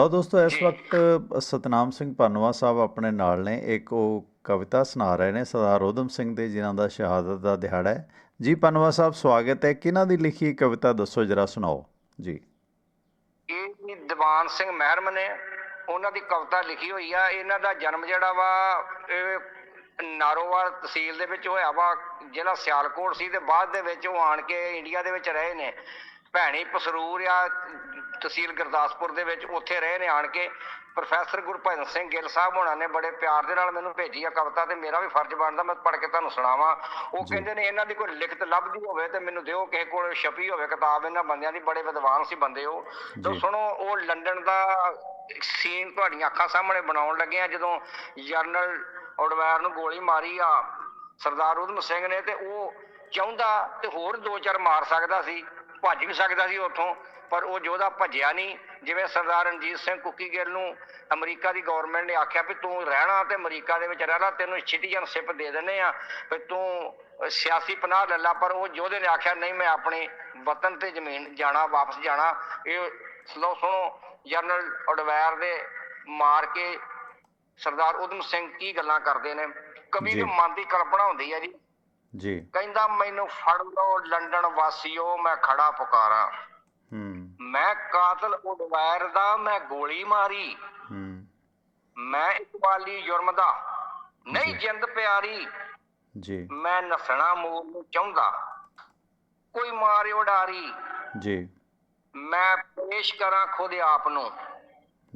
ਲਓ ਦੋਸਤੋ ਇਸ। ਵਕਤ ਸਤਨਾਮ ਸਿੰਘ ਪਨਵਾ ਸਾਹਿਬ ਆਪਣੇ ਨਾਲ ਨੇ। ਇੱਕ ਉਹ ਕਵਿਤਾ ਸੁਣਾ ਰਹੇ ਨੇ ਸਰਦਾਰ ਊਧਮ ਸਿੰਘ ਦੇ ਜਿਨ੍ਹਾਂ ਦਾ ਸ਼ਹਾਦਤ ਦਾ ਦਿਹਾੜਾ ਹੈ। ਜੀ ਪਨਵਾ ਸਾਹਿਬ ਸਵਾਗਤ ਹੈ। ਕਿਹਨਾਂ ਦੀ ਲਿਖੀ ਕਵਿਤਾ ਦੱਸੋ ਜਰਾ ਸੁਣਾਓ। ਜੀ। ਇਹ ਦੀਵਾਨ ਸਿੰਘ ਮਹਿਰਮ ਨੇ ਉਹਨਾਂ ਦੀ ਕਵਿਤਾ ਲਿਖੀ ਹੋਈ ਆ। ਇਹਨਾਂ ਦਾ ਜਨਮ ਜਿਹੜਾ ਵਾ ਇਹ ਨਾਰੋਵਾਲ ਤਹਿਸੀਲ ਦੇ ਵਿੱਚ ਹੋਇਆ ਵਾ। ਜ਼ਿਲ੍ਹਾ ਸਿਆਲਕੋਟ ਸੀ ਤੇ ਬਾਅਦ ਦੇ ਵਿੱਚ ਉਹ ਆਣ ਕੇ ਇੰਡੀਆ ਦੇ ਵਿੱਚ ਰਹੇ ਨੇ। ਭੈਣੀ ਪਸਰੂਰ ਆ ਤਹਿਸੀਲ ਗੁਰਦਾਸਪੁਰ ਦੇ ਵਿੱਚ ਉੱਥੇ ਰਹੇ ਨੇ ਆਣ ਕੇ ਪ੍ਰੋਫੈਸਰ ਗੁਰਭਜਨ ਸਿੰਘ ਗਿੱਲ ਸਾਹਿਬ ਹੋਣਾ ਨੇ ਬੜੇ ਪਿਆਰ ਦੇ ਨਾਲ ਮੈਨੂੰ ਭੇਜੀ ਆ ਕਵਿਤਾ ਤੇ ਮੇਰਾ ਵੀ ਫਰਜ਼ ਬਣਦਾ ਮੈਂ ਪੜ੍ਹ ਕੇ ਤੁਹਾਨੂੰ ਸੁਣਾਵਾਂ ਉਹ। ਕਹਿੰਦੇ ਨੇ ਇਹਨਾਂ ਦੀ ਕੋਈ ਲਿਖਤ ਲੱਭਦੀ ਹੋਵੇ ਤੇ ਮੈਨੂੰ ਦਿਓ ਕਿਸੇ ਕੋਲ ਛਪੀ ਹੋਵੇ ਕਿਤਾਬ ਇਹਨਾਂ ਬੰਦਿਆਂ ਦੀ ਬੜੇ ਵਿਦਵਾਨ ਸੀ ਬੰਦੇ ਉਹ ਤਾਂ। ਸੁਣੋ ਉਹ ਲੰਡਨ ਦਾ ਸੀਨ ਤੁਹਾਡੀਆਂ ਅੱਖਾਂ ਸਾਹਮਣੇ ਬਣਾਉਣ ਲੱਗੇ ਆ ਜਦੋਂ ਜਨਰਲ ਉਡਵੈਰ ਨੂੰ ਗੋਲੀ ਮਾਰੀ ਆ ਸਰਦਾਰ ਉਧਮ ਸਿੰਘ ਨੇ ਤੇ ਉਹ ਚਾਹੁੰਦਾ ਤੇ ਹੋਰ ਦੋ ਚਾਰ ਮਾਰ ਸਕਦਾ ਸੀ ਭੱਜ ਵੀ ਸਕਦਾ ਸੀ ਉੱਥੋਂ ਪਰ ਉਹ ਯੋਧਾ ਭੱਜਿਆ ਨਹੀਂ। ਜਿਵੇਂ ਸਰਦਾਰ ਰਣਜੀਤ ਸਿੰਘ ਕੁੱਕੀ ਗਿੱਲ ਨੂੰ ਅਮਰੀਕਾ ਦੀ ਗਵਰਨਮੈਂਟ ਨੇ ਆਖਿਆ ਵੀ ਤੂੰ ਰਹਿਣਾ ਤੇ ਅਮਰੀਕਾ ਦੇ ਵਿੱਚ ਰਹਿਣਾ ਤੈਨੂੰ ਸਿਟੀਜ਼ਨਸ਼ਿਪ ਦੇ ਦਿੰਦੇ ਆ ਵੀ ਤੂੰ ਸਿਆਸੀ ਪਨਾਹ ਲੈ ਲਾ ਪਰ ਉਹ ਯੋਧੇ ਨੇ ਆਖਿਆ ਨਹੀਂ ਮੈਂ ਆਪਣੇ ਵਤਨ ਤੇ ਜ਼ਮੀਨ ਜਾਣਾ ਵਾਪਸ ਜਾਣਾ। ਇਹ ਲਓ ਸੁਣੋ ਜਨਰਲ ਉਡਵੈਰ ਦੇ ਮਾਰ ਕੇ ਸਰਦਾਰ ਉਧਮ ਸਿੰਘ ਕੀ ਗੱਲਾਂ ਕਰਦੇ ਨੇ? ਕਵੀ। ਦੇ ਮਨ ਦੀ ਕਲਪਨਾ ਹੁੰਦੀ ਹੈ ਜੀ। ਜੀ। ਕਹਿੰਦਾ ਮੈਨੂੰ ਫੜ ਲਓ ਲੰਡਨ ਵਾਸੀਓ ਮੈਂ ਖੜਾ ਪੁਕਾਰਾਂ। ਹੂੰ। ਮੈਂ ਕਾਤਲ ਉਡਵੈਰ ਦਾ ਮੈਂ ਗੋਲੀ ਮਾਰੀ। ਹੂੰ। ਮੈਂ ਇਕਬਾਲੀ ਜੁਰਮ ਦਾ। ਨਹੀਂ। ਜਿੰਦ ਪਿਆਰੀ। ਜੀ। ਮੈਂ ਨਸਣਾ ਮੂਲ ਨੂੰ ਚਾਹੁੰਦਾ। ਕੋਈ ਮਾਰੇ ਉਡਾਰੀ ਜੀ। ਮੈਂ ਪੇਸ਼ ਕਰਾਂ ਖੁਦ ਆਪ ਨੂੰ।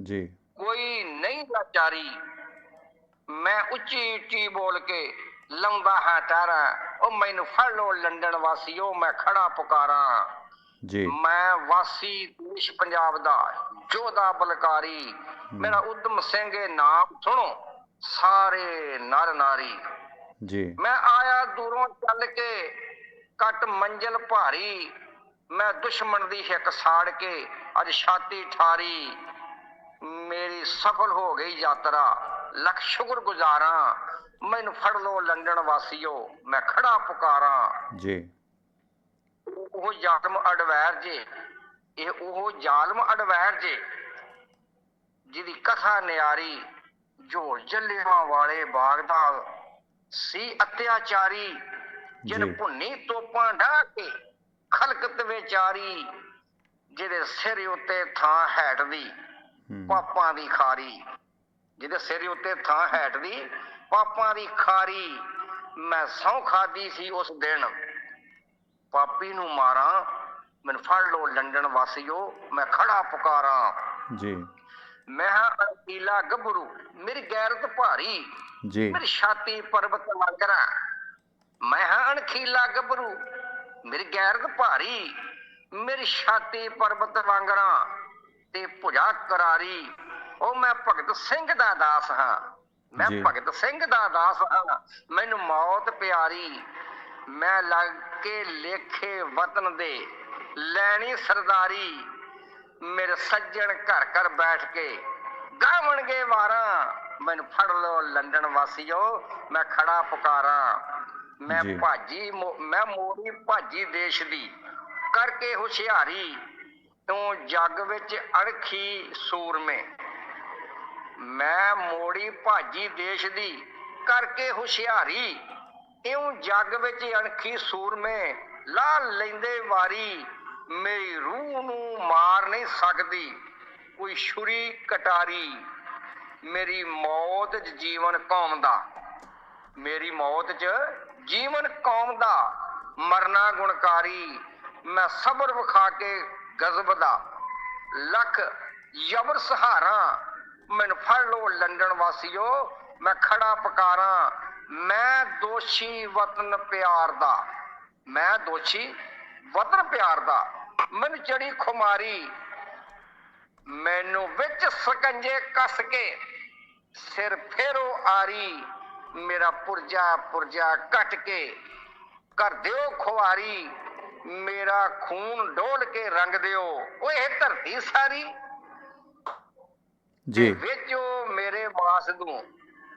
ਜੀ। ਕੋਈ ਨਹੀਂ ਲਾਚਾਰੀ। ਮੈਂ ਉੱਚੀ ਉੱਚੀ ਬੋਲ ਕੇ ਲੰਬਾ ਹਾਂ ਟਾਰਾ ਉਹ ਮੈਨੂੰ ਫੜ ਲੋ ਲੰਡਨ ਵਾਸੀਓ ਮੈਂ ਖੜਾ ਪੁਕਾਰਾਂ। ਜੀ। ਮੈਂ ਵਾਸੀ ਦੇਸ਼ ਪੰਜਾਬ ਦਾ ਜੋਧਾ ਬਲਕਾਰੀ। ਮੇਰਾ ਉਦਮ ਸਿੰਘ ਇਹ ਨਾਮ ਸੁਣੋ ਸਾਰੇ ਨਰ ਨਾਰੀ। ਜੀ। ਮੈਂ ਆਇਆ ਦੂਰੋਂ ਚੱਲ ਕੇ ਕੱਟ ਮੰਜ਼ਲ ਭਾਰੀ। ਮੈਂ ਦੁਸ਼ਮਣ ਦੀ ਹਿੱਕ ਸਾੜ ਕੇ ਅੱਜ ਛਾਤੀ ਠਾਰੀ। ਮੇਰੀ ਸਫਲ ਹੋ ਗਈ ਯਾਤਰਾ ਲੱਖ ਸ਼ੁਕਰ ਗੁਜ਼ਾਰਾਂ। ਮੈਨੂੰ ਫੜ ਲੋ ਲੰਡਨ ਵਾਸੀਓ ਮੈਂ ਖੜਾ ਪੁਕਾਰਾਂ। ਜੀ। ਉਹ ਜ਼ਾਲਮ ਅਡਵੈਰ ਜੇ ਇਹ ਉਹ ਜ਼ਾਲਮ ਅਡਵੈਰ ਜੇ ਜਿਹਦੀ ਕਥਾ ਨਿਆਰੀ ਜੋ ਜੱਲਿਆਂ ਵਾਲੇ ਬਾਗ ਦਾ ਸੀ ਅਤਿਆਚਾਰੀ ਜਿਨ। ਭੁੰਨੀ ਤੋਪਾਂ ਢਾ ਕੇ ਖਲਕਤ ਵਿਚਾਰੀ ਜਿਹਦੇ ਸਿਰ ਉੱਤੇ ਥਾਂ ਹੈਟ ਦੀ ਪਾਪਾਂ ਦੀ ਖਾਰੀ ਜਿਹਦੇ ਸਿਰ ਉੱਤੇ ਥਾਂ ਹੈਟ ਦੀ ਪਾਪਾਂ ਦੀ ਖਾਰੀ ਮੈਂ ਸਹੁੰ ਖਾਦੀ ਸੀ ਉਸ ਦਿਨ। ਪਾਪੀ ਨੂੰ ਮਾਰਾਂ ਮੈਨੂੰ ਫੜ ਲੋ ਲੰਡਨ ਵਾਸੀਓ ਮੈਂ ਖੜਾ ਪੁਕਾਰਾਂ। ਜੀ। ਮੈਂ ਹਾਂ ਅਕੀਲਾ ਗੱਭਰੂ ਮੇਰੀ ਗੈਰਤ ਭਾਰੀ ਜੀ। ਮੇਰੀ ਛਾਤੀ ਪਰਬਤ ਵਾਂਗਰਾ ਮੈਂ ਹਾਂ ਅਣਖੀਲਾ ਗੱਭਰੂ ਮੇਰੀ ਗੈਰਤ ਭਾਰੀ ਮੇਰੀ ਛਾਤੀ ਪਰਬਤ ਵਾਂਗਰਾ ਤੇ ਭੁਜਾ ਕਰਾਰੀ। ਉਹ ਮੈਂ ਭਗਤ ਸਿੰਘ ਦਾ ਦਾਸ ਹਾਂ। ਮੈਂ। ਭਗਤ ਸਿੰਘ ਦਾ ਦਾਸ ਹਾਂ। ਮੈਨੂੰ ਮੌਤ ਪਿਆਰੀ ਮੈਂ ਲੱਗ ਕੇ ਲੇਖੇ ਵਤਨ ਦੇ ਲੈਣੀ ਸਰਦਾਰੀ। ਮੇਰੇ ਸੱਜਣ ਘਰ ਘਰ ਬੈਠ ਕੇ ਗਾਵਣਗੇ ਵਾਰਾਂ। ਮੈਨੂੰ ਫੜ ਲੋ ਲੰਡਨ ਵਾਸੀਓ ਮੈਂ ਖੜਾ ਪੁਕਾਰਾਂ। ਮੈਂ। ਭਾਜੀ ਮੋ- ਮੈਂ ਮੋੜੀ ਭਾਜੀ ਦੇਸ਼ ਦੀ ਕਰਕੇ ਹੁਸ਼ਿਆਰੀ। ਤੂੰ ਜੱਗ ਵਿੱਚ ਅਣਖੀ ਸੂਰਮੇ। ਮੈਂ ਮੋੜੀ ਭਾਜੀ ਦੇਸ਼ ਦੀ ਕਰਕੇ ਹੁਸ਼ਿਆਰੀ। ਇਉਂ ਜੱਗ ਵਿੱਚ ਅਣਖੀ ਸੂਰਮੇ ਲਾ ਲੈਂਦੇ ਵਾਰੀ। ਮੇਰੀ ਰੂਹ ਨੂੰ ਮਾਰ ਨਹੀਂ ਸਕਦੀ ਕੋਈ ਛੁਰੀ ਕਟਾਰੀ। ਮੇਰੀ ਮੌਤ 'ਚ ਜੀਵਨ ਕੌਮ ਦਾ। ਮੇਰੀ ਮੌਤ 'ਚ ਜੀਵਨ ਕੌਮ ਦਾ ਮਰਨਾ ਗੁਣਕਾਰੀ। ਮੈਂ ਸਬਰ ਵਿਖਾ ਕੇ ਗਜ਼ਬ ਦਾ। ਲੱਖ ਯਬਰ ਸਹਾਰਾ ਮੈਨੂੰ ਫੜ ਲੋ ਲੰਡਨ ਵਾਸੀਓ, ਮੈਂ ਖੜਾ ਪੁਕਾਰਾਂ। ਮੈਂ ਦੋਸ਼ੀ ਵਤਨ ਪਿਆਰ ਦਾ। ਮੈਂ ਦੋਸ਼ੀ ਵਤਨ ਪਿਆਰ ਦਾ। ਮੈਨੂੰ ਚੜੀ ਖੁਮਾਰੀ। ਮੈਨੂੰ ਵਿੱਚ ਸਕੰਜੇ ਕੱਸ ਕੇ ਸਿਰ ਫੇਰੋ ਆਰੀ। ਮੇਰਾ ਪੁਰਜਾ ਪੁਰਜਾ ਕੱਟ ਕੇ ਕਰ ਦਿਓ ਖੁਆਰੀ ਮੇਰਾ ਖੂਨ ਡੋਲ ਕੇ ਰੰਗ ਦਿਓ। ਓਏ ਇਹ ਧਰਤੀ ਸਾਰੀ ਜੀ। ਵਿੱਚੋਂ ਮੇਰੇ ਮਾਸ ਨੂੰ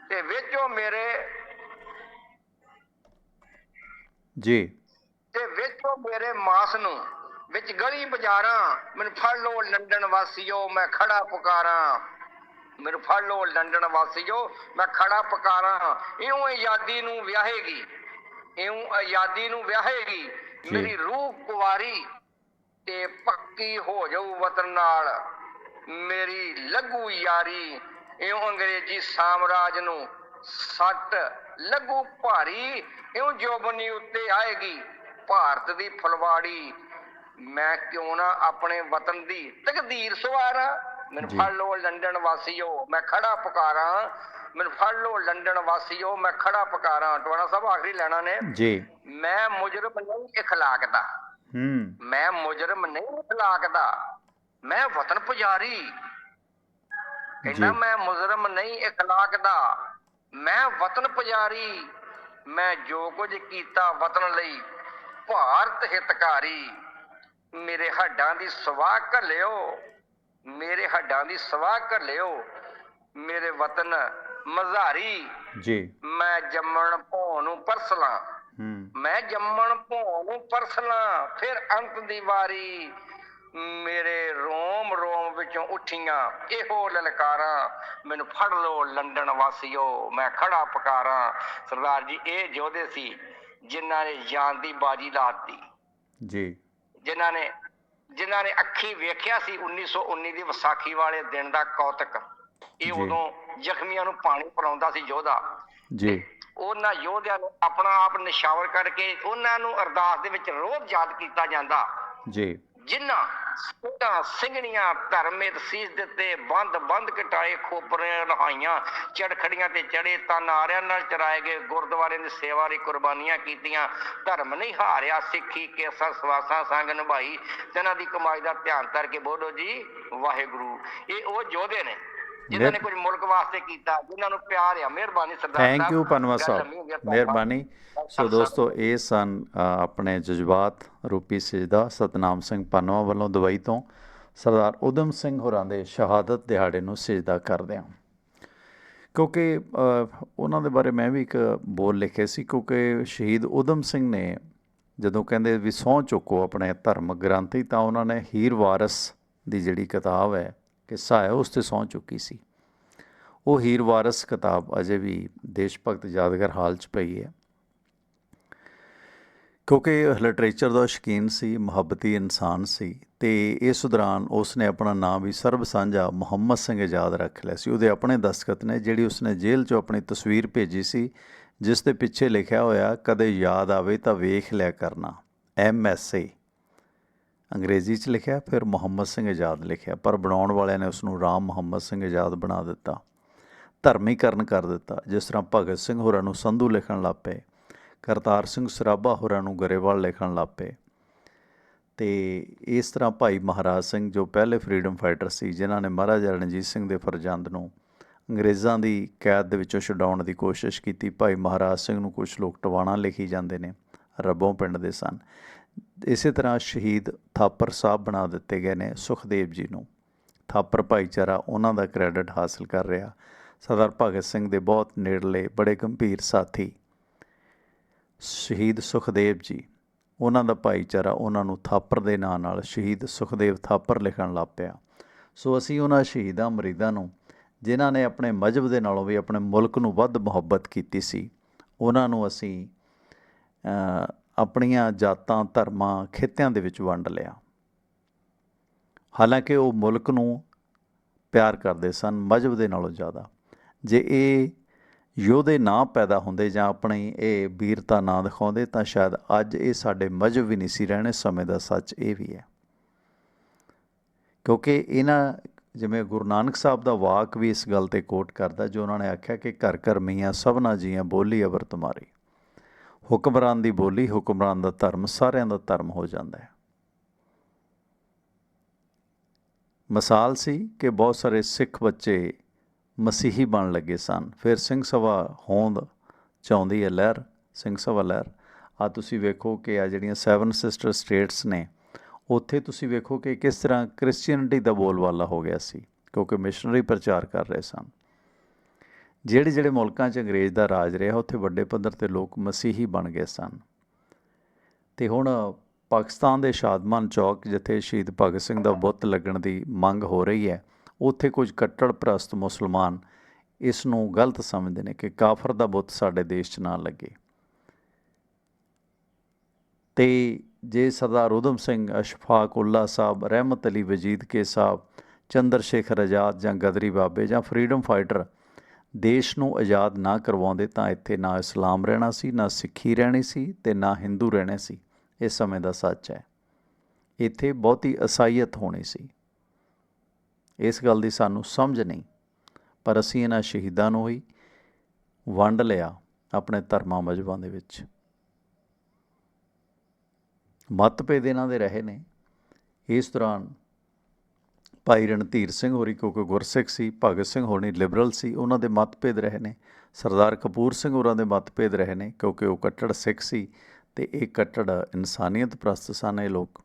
ਤੇ ਵਿੱਚੋਂ ਮੇਰੇ ਜੀ। ਤੇ ਵਿੱਚੋਂ ਮੇਰੇ ਮਾਸ ਨੂੰ ਵਿੱਚ ਗਲੀ ਬਾਜ਼ਾਰਾਂ ਮੈਨੂੰ ਫੜ ਲੋ ਲੰਡਨ ਵਾਸੀਓ ਮੈਂ ਖੜਾ ਪੁਕਾਰਾਂ। ਮੈਨੂੰ ਫੜ ਲੋ ਲੰਡਨ ਵਾਸੀਓ ਮੈਂ ਖੜਾ ਪੁਕਾਰਾਂ। ਇਉਂ ਆਜ਼ਾਦੀ ਨੂੰ ਵਿਆਹੇਗੀ। ਇਉਂ ਆਜ਼ਾਦੀ ਨੂੰ ਵਿਆਹੇਗੀ। ਮੇਰੀ ਰੂਹ ਕੁਵਾਰੀ ਤੇ ਪੱਕੀ ਹੋ ਜਾਊ ਵਤਨ ਨਾਲ। ਮੇਰੀ ਲੱਗੂ ਯਾਰੀ ਇਉਂ ਅੰਗਰੇਜ਼ੀ ਸਾਮਰਾਜ ਨੂੰ ਸੱਟ ਲੱਗੂ ਭਾਰੀ ਇਉਂ ਜੋਬਨੀ ਉੱਤੇ ਆਏਗੀ ਭਾਰਤ ਦੀ ਫੁਲਵਾੜੀ ਮੈਂ ਕਿਉਂ ਨਾ ਆਪਣੇ ਵਤਨ ਦੀ ਤਕਦੀਰ ਸਵਾਰਾਂ ਮੈਨੂੰ ਜੀ। ਫੜ ਲੋ ਲੰਡਨ ਵਾਸੀਓ ਮੈਂ ਖੜਾ ਪੁਕਾਰਾਂ ਮੈਨੂੰ ਫੜ ਲੋ ਲੰਡਨ ਵਾਸੀਓ ਮੈਂ ਖੜਾ ਪੁਕਾਰਾਂ ਟਵਾਣਾ ਸਾਹਿਬ ਆਖਰੀ ਲੈਣਾ ਨੇ ਜੀ ਮੈਂ ਮੁਜਰਮ ਨਹੀਂ اخلاق ਦਾ ਹੂੰ ਮੈਂ ਮੁਜਰਮ ਨਹੀਂ اخلاق ਦਾ ਮੈਂ ਵਤਨ ਪੁਜਾਰੀ। ਕਹਿੰਦਾ ਮੈਂ ਮੁਜਰਮ ਨਹੀਂ ਇਖਲਾਕ ਦਾ। ਮੈਂ ਵਤਨ ਪੁਜਾਰੀ। ਮੈਂ ਜੋ ਕੁਝ ਕੀਤਾ ਵਤਨ ਲਈ ਭਾਰਤ ਹਿਤਕਾਰੀ। ਮੇਰੇ ਹੱਡਾਂ ਦੀ ਸਵਾਹ ਘਲਿਓ। ਮੇਰੇ ਹੱਡਾਂ ਦੀ ਸਵਾਹ ਘੱਲਿਓ। ਮੇਰੇ ਵਤਨ ਮਜ਼ਾਰੀ। ਜੀ। ਮੈਂ ਜੰਮਣ ਭੋ ਨੂੰ ਪਰਸਲਾ। ਮੈਂ ਜੰਮਣ ਭੋ ਨੂੰ ਪਰਸਲਾ। ਫਿਰ ਅੰਤ ਦੀ ਵਾਰੀ ਮੇਰੇ ਰੋਮ ਰੋਮ ਵਿੱਚੋਂ ਉੱਠੀਆਂ ਇਹੋ ਲਲਕਾਰਾਂ ਮੈਨੂੰ ਫੜ ਲੋ ਲੰਡਨ ਵਾਸੀਓ ਮੈਂ ਖੜਾ ਪੁਕਾਰਾਂ। ਸਰਦਾਰ ਜੀ ਇਹ ਯੋਧੇ ਸੀ ਜਿਨ੍ਹਾਂ ਨੇ ਜਾਨ ਦੀ ਬਾਜੀ ਲਾਤੀ ਜੀ। ਜਿਨ੍ਹਾਂ ਨੇ ਜਿਨ੍ਹਾਂ ਨੇ ਅੱਖੀ ਵੇਖਿਆ ਸੀ 1919 ਦੀ ਵਿਸਾਖੀ ਵਾਲੇ ਦਿਨ ਦਾ ਕੌਤਕ। ਇਹ। ਉਦੋਂ ਜ਼ਖਮੀਆਂ ਨੂੰ ਪਾਣੀ ਪਿਲਾਉਂਦਾ ਸੀ ਯੋਧਾ। ਜੀ। ਉਹਨਾਂ ਯੋਧਿਆਂ ਨੂੰ ਆਪਣਾ ਆਪ ਨਿਸ਼ਾਵਰ ਕਰਕੇ ਉਹਨਾਂ ਨੂੰ ਅਰਦਾਸ ਦੇ ਵਿੱਚ ਰੋਜ਼ ਯਾਦ ਕੀਤਾ ਜਾਂਦਾ। ਜੀ। ਜਿਨ੍ਹਾਂ ਸਿੰਘਾਂ ਸਿੰਘਣੀਆਂ ਧਰਮੇਤ ਸੀਸ ਦਿੱਤੇ, ਬੰਦ ਬੰਦ ਕਟਾਏ ਖੋਪਰੇ ਨਹਾਈਆਂ, ਚੜਖੜੀਆਂ ਤੇ ਚੜੇ ਤਨ ਆਰਿਆਂ ਨਾਲ ਚਰਾਏ ਗਏ, ਗੁਰਦੁਆਰੇ ਦੀ ਸੇਵਾ ਲਈ ਕੁਰਬਾਨੀਆਂ ਕੀਤੀਆਂ। ਧਰਮ ਨਹੀਂ ਹਾਰਿਆ ਸਿੱਖੀ, ਕੇਸਾਂ, ਸਵਾਸਾਂ ਸੰਗ ਨਿਭਾਈ। ਜਿਨ੍ਹਾਂ ਦੀ ਕਮਾਈ ਦਾ ਧਿਆਨ ਕਰਕੇ ਬੋਲੋ ਜੀ, ਵਾਹਿਗੁਰੂ। ਇਹ ਉਹ ਯੋਧੇ ਨੇ ਜਿਨ੍ਹਾਂ ਨੇ ਕੁਝ ਮੁਲਕ ਵਾਸਤੇ ਕੀਤਾ ਜਿਨ੍ਹਾਂ ਨੂੰ ਪਿਆਰ ਆ ਮਿਹਰਬਾਨੀ ਸਰਦਾਰ ਥੈਂਕ ਯੂ ਪਨਵਾ ਸਾਹਿਬ। ਮਿਹਰਬਾਨੀ। ਸੋ ਦੋਸਤੋ ਇਹ ਸਨ ਆਪਣੇ ਜਜ਼ਬਾਤ ਰੂਪੀ ਸਜਦਾ ਸਤਨਾਮ ਸਿੰਘ ਪਨਵਾ ਵੱਲੋਂ ਦੁਬਈ ਤੋਂ। ਸਰਦਾਰ ਉਦਮ ਸਿੰਘ ਹੋਰਾਂ ਦੇ ਸ਼ਹਾਦਤ ਦਿਹਾੜੇ ਨੂੰ ਸਜਦਾ ਕਰਦੇ ਹਾਂ। ਕਿਉਂਕਿ ਉਹਨਾਂ ਦੇ ਬਾਰੇ ਮੈਂ ਵੀ ਇੱਕ ਬੋਲ ਲਿਖਿਆ ਸੀ ਕਿਉਂਕਿ ਸ਼ਹੀਦ ਉਦਮ ਸਿੰਘ ਨੇ ਜਦੋਂ ਕਹਿੰਦੇ ਵੀ ਸਹੁੰ ਚੁੱਕੋ ਆਪਣੇ ਧਰਮ ਗ੍ਰੰਥੀ ਤਾਂ ਉਹਨਾਂ ਨੇ ਹੀਰ ਵਾਰਸ ਦੀ ਜਿਹੜੀ ਕਿਤਾਬ ਹੈ ਕਿੱਸਾ ਹੈ ਉਸ ਤੇ ਸਹੁੰ ਚੁੱਕੀ ਸੀ। ਉਹ ਹੀਰ ਵਾਰਸ ਕਿਤਾਬ ਅਜੇ ਵੀ ਦੇਸ਼ ਭਗਤ ਯਾਦਗਾਰ ਹਾਲ 'ਚ ਪਈ ਹੈ। ਕਿਉਂਕਿ ਲਿਟਰੇਚਰ ਦਾ ਸ਼ੌਕੀਨ ਸੀ, ਮੁਹੱਬਤੀ ਇਨਸਾਨ ਸੀ ਤੇ ਇਸ ਦੌਰਾਨ ਉਸ ਨੇ ਆਪਣਾ ਨਾਮ ਵੀ ਸਰਬ ਸਾਂਝਾ ਮੁਹੰਮਦ ਸਿੰਘ ਆਜ਼ਾਦ ਰੱਖ ਲਿਆ ਸੀ। ਉਹਦੇ ਆਪਣੇ ਦਸਖਤ ਨੇ ਜਿਹੜੀ ਉਸਨੇ ਜੇਲ੍ਹ 'ਚੋਂ ਆਪਣੀ ਤਸਵੀਰ ਭੇਜੀ ਸੀ ਜਿਸ ਦੇ ਪਿੱਛੇ ਲਿਖਿਆ ਹੋਇਆ, ਕਦੇ ਯਾਦ ਆਵੇ ਤਾਂ ਵੇਖ ਲਿਆ ਕਰਨਾ। ਐਮ ਐਸ ਏ ਅੰਗਰੇਜ਼ੀ 'ਚ ਲਿਖਿਆ, ਫਿਰ ਮੁਹੰਮਦ ਸਿੰਘ ਆਜ਼ਾਦ ਲਿਖਿਆ, ਪਰ ਬਣਾਉਣ ਵਾਲਿਆਂ ਨੇ ਉਸ ਨੂੰ ਰਾਮ ਮੁਹੰਮਦ ਸਿੰਘ ਆਜ਼ਾਦ ਬਣਾ ਦਿੱਤਾ, ਧਰਮੀਕਰਨ ਕਰ ਦਿੱਤਾ, ਜਿਸ ਤਰ੍ਹਾਂ ਭਗਤ ਸਿੰਘ ਹੋਰਾਂ ਨੂੰ ਸੰਧੂ ਲਿਖਣ ਲੱਗ ਪਏ, ਕਰਤਾਰ ਸਿੰਘ ਸਰਾਭਾ ਹੋਰਾਂ ਨੂੰ ਗਰੇਵਾਲ ਲਿਖਣ ਲੱਗ ਪਏ। ਤੇ ਇਸ ਤਰ੍ਹਾਂ ਭਾਈ ਮਹਾਰਾਜ ਸਿੰਘ ਜੋ ਪਹਿਲੇ ਫਰੀडम ਫਾਈਟਰ ਸੀ, ਜਿਨ੍ਹਾਂ ਨੇ ਮਹਾਰਾਜਾ ਰਣਜੀਤ ਸਿੰਘ ਦੇ ਫਰਜ਼ੰਦ ਨੂੰ ਅੰਗਰੇਜ਼ਾਂ ਦੀ ਕੈਦ ਦੇ ਵਿੱਚੋਂ ਛਡਾਉਣ ਦੀ ਕੋਸ਼ਿਸ਼ ਕੀਤੀ, ਭਾਈ ਮਹਾਰਾਜ ਸਿੰਘ ਨੂੰ ਕੁਝ ਲੋਕ ਟਵਾਣਾ ਲਿਖੀ ਜਾਂਦੇ ਨੇ, ਰੱਬੋਂ ਪਿੰਡ ਦੇ ਸਨ। ਇਸੇ ਤਰ੍ਹਾਂ ਸ਼ਹੀਦ ਥਾਪਰ ਸਾਹਿਬ ਬਣਾ ਦਿੱਤੇ ਗਏ ਨੇ ਸੁਖਦੇਵ ਜੀ ਨੂੰ। ਥਾਪਰ ਭਾਈਚਾਰਾ ਉਹਨਾਂ ਦਾ ਕ੍ਰੈਡਿਟ ਹਾਸਲ ਕਰ ਰਿਹਾ। ਸਰਦਾਰ ਭਗਤ ਸਿੰਘ ਦੇ ਬਹੁਤ ਨੇੜਲੇ ਬੜੇ ਗੰਭੀਰ ਸਾਥੀ ਸ਼ਹੀਦ ਸੁਖਦੇਵ ਜੀ, ਉਹਨਾਂ ਦਾ ਭਾਈਚਾਰਾ ਉਹਨਾਂ ਨੂੰ ਥਾਪਰ ਦੇ ਨਾਂ ਨਾਲ ਸ਼ਹੀਦ ਸੁਖਦੇਵ ਥਾਪਰ ਲਿਖਣ ਲੱਗ ਪਿਆ। ਸੋ ਅਸੀਂ ਉਹਨਾਂ ਸ਼ਹੀਦਾਂ ਮਰੀਦਾਂ ਨੂੰ, ਜਿਨ੍ਹਾਂ ਨੇ ਆਪਣੇ ਮਜਹਬ ਦੇ ਨਾਲੋਂ ਵੀ ਆਪਣੇ ਮੁਲਕ ਨੂੰ ਵੱਧ ਮੁਹੱਬਤ ਕੀਤੀ ਸੀ, ਉਹਨਾਂ ਨੂੰ ਅਸੀਂ ਆਪਣੀਆਂ ਜਾਤਾਂ, ਧਰਮਾਂ ਖਿੱਤਿਆਂ ਦੇ ਵਿੱਚ ਵੰਡ ਲਿਆ। ਹਾਲਾਂਕਿ ਉਹ ਮੁਲਕ ਨੂੰ ਪਿਆਰ ਕਰਦੇ ਸਨ, ਮਜਹਬ ਦੇ ਨਾਲੋਂ ਜ਼ਿਆਦਾ। ਜੇ ਇਹ ਯੋਧੇ ਨਾ ਪੈਦਾ ਹੁੰਦੇ ਜਾਂ ਆਪਣੀ ਇਹ ਵੀਰਤਾ ਨਾ ਦਿਖਾਉਂਦੇ, ਤਾਂ ਸ਼ਾਇਦ ਅੱਜ ਇਹ ਸਾਡੇ ਮਜਹਬ ਵੀ ਨਹੀਂ ਸੀ ਰਹਿਣੇ, ਸਮੇਂ ਦਾ ਸੱਚ ਇਹ ਵੀ ਹੈ। ਕਿਉਂਕਿ ਇਹਨਾਂ, ਜਿਵੇਂ ਗੁਰੂ ਨਾਨਕ ਸਾਹਿਬ ਦਾ ਵਾਕ ਵੀ ਇਸ ਗੱਲ ਤੇ ਕੋਟ ਕਰਦਾ, ਜੋ ਉਹਨਾਂ ਨੇ ਆਖਿਆ ਕਿ ਘਰ ਘਰ ਮੀਆਂ ਸਭਨਾ ਜੀਆਂ ਬੋਲੀ ਅਵਰ ਤੁਮਾਰੀ ਹੁਕਮਰਾਨ ਦੀ ਬੋਲੀ, ਹੁਕਮਰਾਨ ਦਾ ਧਰਮ, ਸਾਰਿਆਂ ਦਾ ਧਰਮ ਹੋ ਜਾਂਦਾ ਹੈ। ਮਿਸਾਲ ਸੀ ਕਿ ਬਹੁਤ ਸਾਰੇ ਸਿੱਖ ਬੱਚੇ ਮਸੀਹੀ ਬਣ ਲੱਗੇ ਸਨ। ਫਿਰ ਸਿੰਘ ਸਭਾ ਹੋਂਦ ਚਾਹੁੰਦੀ ਹੈ ਲਹਿਰ, ਸਿੰਘ ਸਭਾ ਲਹਿਰ। ਆ ਤੁਸੀਂ ਵੇਖੋ ਕਿ ਆ ਜਿਹੜੀਆਂ ਸੈਵਨ ਸਿਸਟਰ ਸਟੇਟਸ ਨੇ, ਉੱਥੇ ਤੁਸੀਂ ਵੇਖੋ ਕਿ ਕਿਸ ਤਰ੍ਹਾਂ ਕ੍ਰਿਸਚੀਅਨਿਟੀ ਦਾ ਬੋਲਬਾਲਾ ਹੋ ਗਿਆ ਸੀ, ਕਿਉਂਕਿ ਮਿਸ਼ਨਰੀ ਪ੍ਰਚਾਰ ਕਰ ਰਹੇ ਸਨ। ਜਿਹੜੇ ਜਿਹੜੇ ਮੁਲਕਾਂ 'ਚ ਅੰਗਰੇਜ਼ ਦਾ ਰਾਜ ਰਿਹਾ, ਉੱਥੇ ਵੱਡੇ ਪੱਧਰ ਤੇ ਲੋਕ ਮਸੀਹੀ ਬਣ ਗਏ ਸਨ। ਤੇ ਹੁਣ ਪਾਕਿਸਤਾਨ ਦੇ ਸ਼ਾਦਮਾਨ ਚੌਕ, ਜਿੱਥੇ ਸ਼ਹੀਦ ਭਗਤ ਸਿੰਘ ਦਾ ਬੁੱਤ ਲੱਗਣ ਦੀ ਮੰਗ ਹੋ ਰਹੀ ਹੈ, ਉੱਥੇ ਕੁਝ ਕੱਟੜ ਕੱਟੜਪ੍ਰਸਤ ਮੁਸਲਮਾਨ ਇਸ ਨੂੰ ਗਲਤ ਸਮਝਦੇ ਨੇ ਕਿ ਕਾਫਰ ਦਾ ਬੁੱਤ ਸਾਡੇ ਦੇਸ਼ 'ਚ ਨਾ ਲੱਗੇ। ਤੇ ਜੇ ਸਰਦਾਰ ਉਦਮ ਸਿੰਘ ਅਸ਼ਫਾਕ ਉੱਲਾ ਸਾਹਿਬ, ਰਹਿਮਤ ਅਲੀ ਵਜੀਦ ਕੇ ਸਾਹਿਬ ਚੰਦਰ ਸ਼ੇਖਰ ਆਜ਼ਾਦ ਜਾਂ ਗਦਰੀ ਬਾਬੇ ਜਾਂ ਫਰੀडम ਫਾਈਟਰ ਦੇਸ਼ ਨੂੰ ਆਜ਼ਾਦ ਨਾ ਕਰਵਾਉਂਦੇ ਤਾਂ ਇੱਥੇ ਨਾ ਇਸਲਾਮ ਰਹਿਣਾ ਸੀ, ਨਾ ਸਿੱਖੀ ਰਹਿਣੀ ਸੀ ਤੇ ਨਾ ਹਿੰਦੂ ਰਹਿਣੇ ਸੀ। ਇਸ ਸਮੇਂ ਦਾ ਸੱਚ ਹੈ। ਇੱਥੇ ਬਹੁਤੀ ਅਸਾਈਅਤ ਹੋਣੀ ਸੀ। ਇਸ ਗੱਲ ਦੀ ਸਾਨੂੰ ਸਮਝ ਨਹੀਂ, ਪਰ ਅਸੀਂ ਇਹਨਾਂ ਸ਼ਹੀਦਾਂ ਨੂੰ ਹੀ ਵੰਡ ਲਿਆ ਆਪਣੇ ਧਰਮਾਂ ਮਜ਼ਬਾਂ ਦੇ ਵਿੱਚ। ਮਤਭੇਦ ਇਹਨਾਂ ਦੇ ਰਹੇ ਨੇ। ਇਸ ਦੌਰਾਨ ਭਾਈ ਰਣਧੀਰ ਸਿੰਘ ਹੋਰੀ, ਕਿਉਂਕਿ ਗੁਰਸਿੱਖ ਸੀ, ਭਗਤ ਸਿੰਘ ਹੋਣੀ ਲਿਬਰਲ ਸੀ, ਉਹਨਾਂ ਦੇ ਮਤਭੇਦ ਰਹੇ ਨੇ। ਸਰਦਾਰ ਕਪੂਰ ਸਿੰਘ ਹੋਰਾਂ ਦੇ ਮਤਭੇਦ ਰਹੇ ਨੇ, ਕਿਉਂਕਿ ਉਹ ਕੱਟੜ ਸਿੱਖ ਸੀ ਤੇ ਇਹ ਕੱਟੜ ਇਨਸਾਨੀਅਤ ਪ੍ਰਸਤ ਸਨ ਇਹ ਲੋਕ।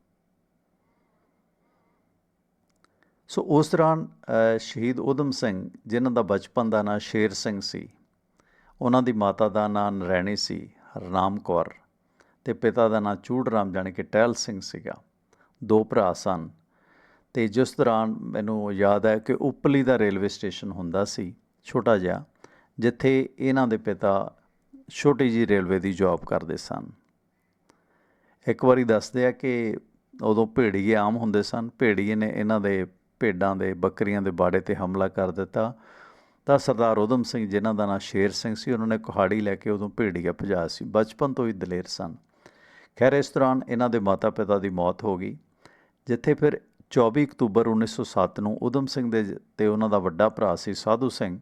ਸੋ ਉਸ ਦੌਰਾਨ ਸ਼ਹੀਦ ਉਦਮ ਸਿੰਘ, ਜਿਨ੍ਹਾਂ ਦਾ ਬਚਪਨ ਦਾ ਨਾਂ ਸ਼ੇਰ ਸਿੰਘ ਸੀ, ਉਹਨਾਂ ਦੀ ਮਾਤਾ ਦਾ ਨਾਂ ਨਰੈਣੀ ਸੀ, ਹਰਨਾਮ ਕੌਰ, ਤੇ ਪਿਤਾ ਦਾ ਨਾਂ ਚੂੜ ਰਾਮ ਜਾਣੀ ਕਿ ਟਹਿਲ ਸਿੰਘ ਸੀਗਾ। ਦੋ ਭਰਾ ਸਨ ਤੇ ਜਿਸ ਦੌਰਾਨ ਮੈਨੂੰ ਯਾਦ ਹੈ ਕਿ ਉਪਲੀ ਦਾ ਰੇਲਵੇ ਸਟੇਸ਼ਨ ਹੁੰਦਾ ਸੀ, ਛੋਟਾ ਜਿਹਾ, ਜਿੱਥੇ ਇਹਨਾਂ ਦੇ ਪਿਤਾ ਛੋਟੀ ਜੀ ਰੇਲਵੇ ਦੀ ਜੌਬ ਕਰਦੇ ਸਨ। ਇੱਕ ਵਾਰੀ ਦੱਸਦੇ ਆ ਕਿ ਉਦੋਂ ਭੇੜੀਏ ਆਮ ਹੁੰਦੇ ਸਨ, ਭੇੜੀਏ ਨੇ ਇਹਨਾਂ ਦੇ ਭੇਡਾਂ ਦੇ, ਬੱਕਰੀਆਂ ਦੇ ਬਾੜੇ ਤੇ ਹਮਲਾ ਕਰ ਦਿੱਤਾ। ਤਾਂ ਸਰਦਾਰ ਉਦਮ ਸਿੰਘ, ਜਿਨ੍ਹਾਂ ਦਾ ਨਾਂ ਸ਼ੇਰ ਸਿੰਘ ਸੀ, ਉਹਨਾਂ ਨੇ ਕੁਹਾੜੀ ਲੈ ਕੇ ਉਦੋਂ ਭੇੜੀਆ ਭਜਾ ਸੀ। ਬਚਪਨ ਤੋਂ ਹੀ ਦਲੇਰ ਸਨ। ਖੈਰ, ਇਸ ਦੌਰਾਨ ਇਹਨਾਂ ਦੇ ਮਾਤਾ-ਪਿਤਾ ਦੀ ਮੌਤ ਹੋ ਗਈ, ਜਿੱਥੇ ਫਿਰ 24 ਅਕਤੂਬਰ 1907 ਨੂੰ ਉਦਮ ਸਿੰਘ ਦੇ ਜ- ਤੇ ਉਹਨਾਂ ਦਾ ਵੱਡਾ ਭਰਾ ਸੀ ਸਾਧੂ ਸਿੰਘ,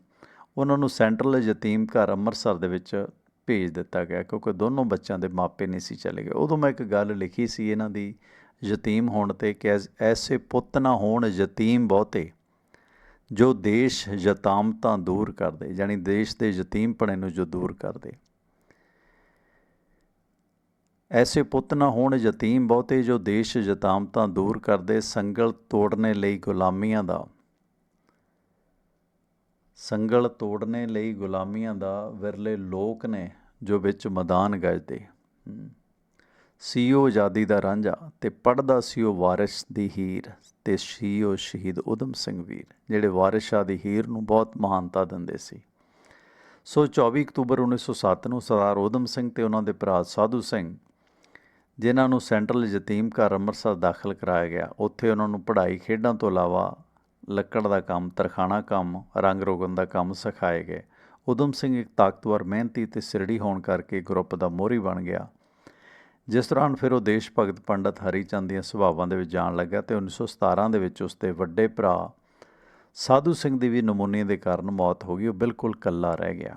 ਉਹਨਾਂ ਨੂੰ ਸੈਂਟਰਲ ਯਤੀਮ ਘਰ ਅੰਮ੍ਰਿਤਸਰ ਦੇ ਵਿੱਚ ਭੇਜ ਦਿੱਤਾ ਗਿਆ ਕਿਉਂਕਿ ਦੋਨੋਂ ਬੱਚਿਆਂ ਦੇ ਮਾਪੇ ਨਹੀਂ ਸੀ ਚਲੇ ਗਏ। ਉਦੋਂ ਮੈਂ ਇੱਕ ਗੱਲ ਲਿਖੀ ਸੀ ਇਹਨਾਂ ਦੀ ਯਤੀਮ ਹੋਣ ਤੇ ਕਿ ਐਸ- ਐਸੇ ਪੁੱਤ ਨਾ ਹੋਣ, ਯਤੀਮ ਬਹੁਤੇ, ਜੋ ਦੇਸ਼ ਯਤਾਮਤਾਂ ਦੂਰ ਕਰਦੇ, ਯਾਨੀ ਦੇਸ਼ ਦੇ ਯਤੀਮਪਣੇ ਨੂੰ ਜੋ ਦੂਰ ਕਰਦੇ। ਐਸੇ ਪੁੱਤ ਨਾ ਹੋਣ ਯਤੀਮ ਬਹੁਤੇ ਜੋ ਦੇਸ਼ ਯਤਾਮਤਾਂ ਦੂਰ ਕਰਦੇ ਸੰਗਲ ਤੋੜਨੇ ਲਈ ਗੁਲਾਮੀਆਂ ਦਾ ਸੰਗਲ ਤੋੜਨੇ ਲਈ ਗੁਲਾਮੀਆਂ ਦਾ ਵਿਰਲੇ ਲੋਕ ਨੇ ਜੋ ਵਿੱਚ ਮੈਦਾਨ ਗਜਦੇ ਹਮ। ਸੀਓ ਆਜ਼ਾਦੀ ਦਾ ਰਾਂਝਾ ਤੇ ਪੜਦਾ ਸੀਓ ਵਾਰਿਸ ਦੀ ਹੀਰ ਤੇ ਸੀਓ ਸ਼ਹੀਦ ਉਦਮ ਸਿੰਘ ਵੀਰ, ਜਿਹੜੇ ਵਾਰਿਸ ਦੀ ਹੀਰ ਨੂੰ ਬਹੁਤ ਮਹਾਨਤਾ ਦਿੰਦੇ ਸੀ ਸੋ 24 ਅਕਤੂਬਰ 1907 ਨੂੰ ਸਰਦਾਰ ਉਦਮ ਸਿੰਘ ਤੇ ਉਹਨਾਂ ਦੇ ਭਰਾ ਸਾਧੂ ਸਿੰਘ ਜਿਨ੍ਹਾਂ ਨੂੰ ਸੈਂਟਰਲ ਯਤੀਮ ਘਰ ਅੰਮ੍ਰਿਤਸਰ ਦਾਖਲ ਕਰਾਇਆ ਗਿਆ। ਉੱਥੇ ਉਹਨਾਂ ਨੂੰ ਪੜ੍ਹਾਈ ਖੇਡਾਂ ਤੋਂ ਇਲਾਵਾ ਲੱਕੜ ਦਾ ਕੰਮ, ਤਰਖਾਣਾ ਕੰਮ, ਰੰਗ ਰੋਗਨ ਦਾ ਕੰਮ ਸਿਖਾਏ ਗਏ। ਉਦਮ ਸਿੰਘ ਇੱਕ ਤਾਕਤਵਰ, ਮਿਹਨਤੀ ਤੇ ਸਿਰੜੀ ਹੋਣ ਕਰਕੇ ਗਰੁੱਪ ਦਾ ਮੋਹਰੀ ਬਣ ਗਿਆ। ਜਿਸ ਦੌਰਾਨ ਫਿਰ ਉਹ ਦੇਸ਼ ਭਗਤ ਪੰਡਤ ਹਰੀ ਚੰਦ ਦੀਆਂ ਸੁਭਾਵਾਂ ਦੇ ਵਿੱਚ ਜਾਣ ਲੱਗਾ ਤੇ 1917 ਦੇ ਵਿੱਚ ਉਸ ਦੇ ਵੱਡੇ ਭਰਾ ਸਾਧੂ ਸਿੰਘ ਦੀ ਵੀ ਨਮੂਨੀਏ ਦੇ ਕਾਰਨ ਮੌਤ ਹੋ ਗਈ। ਉਹ ਬਿਲਕੁਲ ਕੱਲਾ ਰਹਿ ਗਿਆ।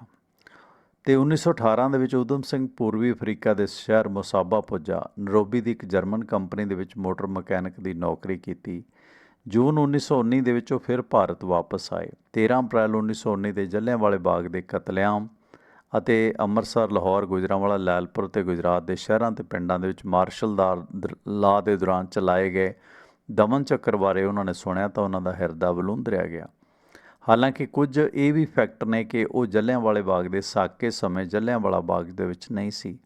ਤੇ 1918 ਦੇ ਵਿੱਚ ਉਦਮ ਸਿੰਘ ਪੂਰਬੀ ਅਫਰੀਕਾ ਦੇ ਸ਼ਹਿਰ ਮੋਸਾਬਾ ਪੁੱਜਾ। ਨਰੋਬੀ ਦੀ ਇੱਕ ਜਰਮਨ ਕੰਪਨੀ ਦੇ ਵਿੱਚ ਮੋਟਰ ਮਕੈਨਿਕ ਦੀ ਨੌਕਰੀ ਕੀਤੀ। ਜੂਨ 1919 ਦੇ ਵਿੱਚ ਉਹ ਫਿਰ ਭਾਰਤ ਵਾਪਸ ਆਏ। 13 ਅਪ੍ਰੈਲ 1919 ਦੇ ਜਲਿਆਂਵਾਲੇ ਬਾਗ ਦੇ ਕਤਲੇਆਮ ਅਤੇ ਅੰਮ੍ਰਿਤਸਰ, ਲਾਹੌਰ, ਗੁਜਰਾਂਵਾਲਾ, ਲੈਲਪੁਰ ਤੇ ਗੁਜਰਾਤ ਦੇ ਸ਼ਹਿਰਾਂ ਤੇ ਪਿੰਡਾਂ ਦੇ ਵਿੱਚ ਮਾਰਸ਼ਲ ਦਾ ਦਰ- ਲਾ ਦੇ ਦੌਰਾਨ ਚਲਾਏ ਗਏ ਦਮਨ ਚੱਕਰ ਬਾਰੇ ਉਹਨਾਂ ਨੇ ਸੁਣਿਆ ਤਾਂ ਉਹਨਾਂ ਦਾ ਹਿਰਦਾ ਬਲੂੰਦਰਿਆ ਗਿਆ। ਹਾਲਾਂਕਿ ਕੁਝ ਇਹ ਵੀ ਫੈਕਟ ਨੇ ਕਿ ਉਹ ਜਲਿਆਂਵਾਲੇ ਬਾਗ ਦੇ ਸਾਕੇ ਸਮੇਂ ਜਲਿਆਂਵਾਲਾ ਬਾਗ ਦੇ ਵਿੱਚ ਨਹੀਂ ਸੀ।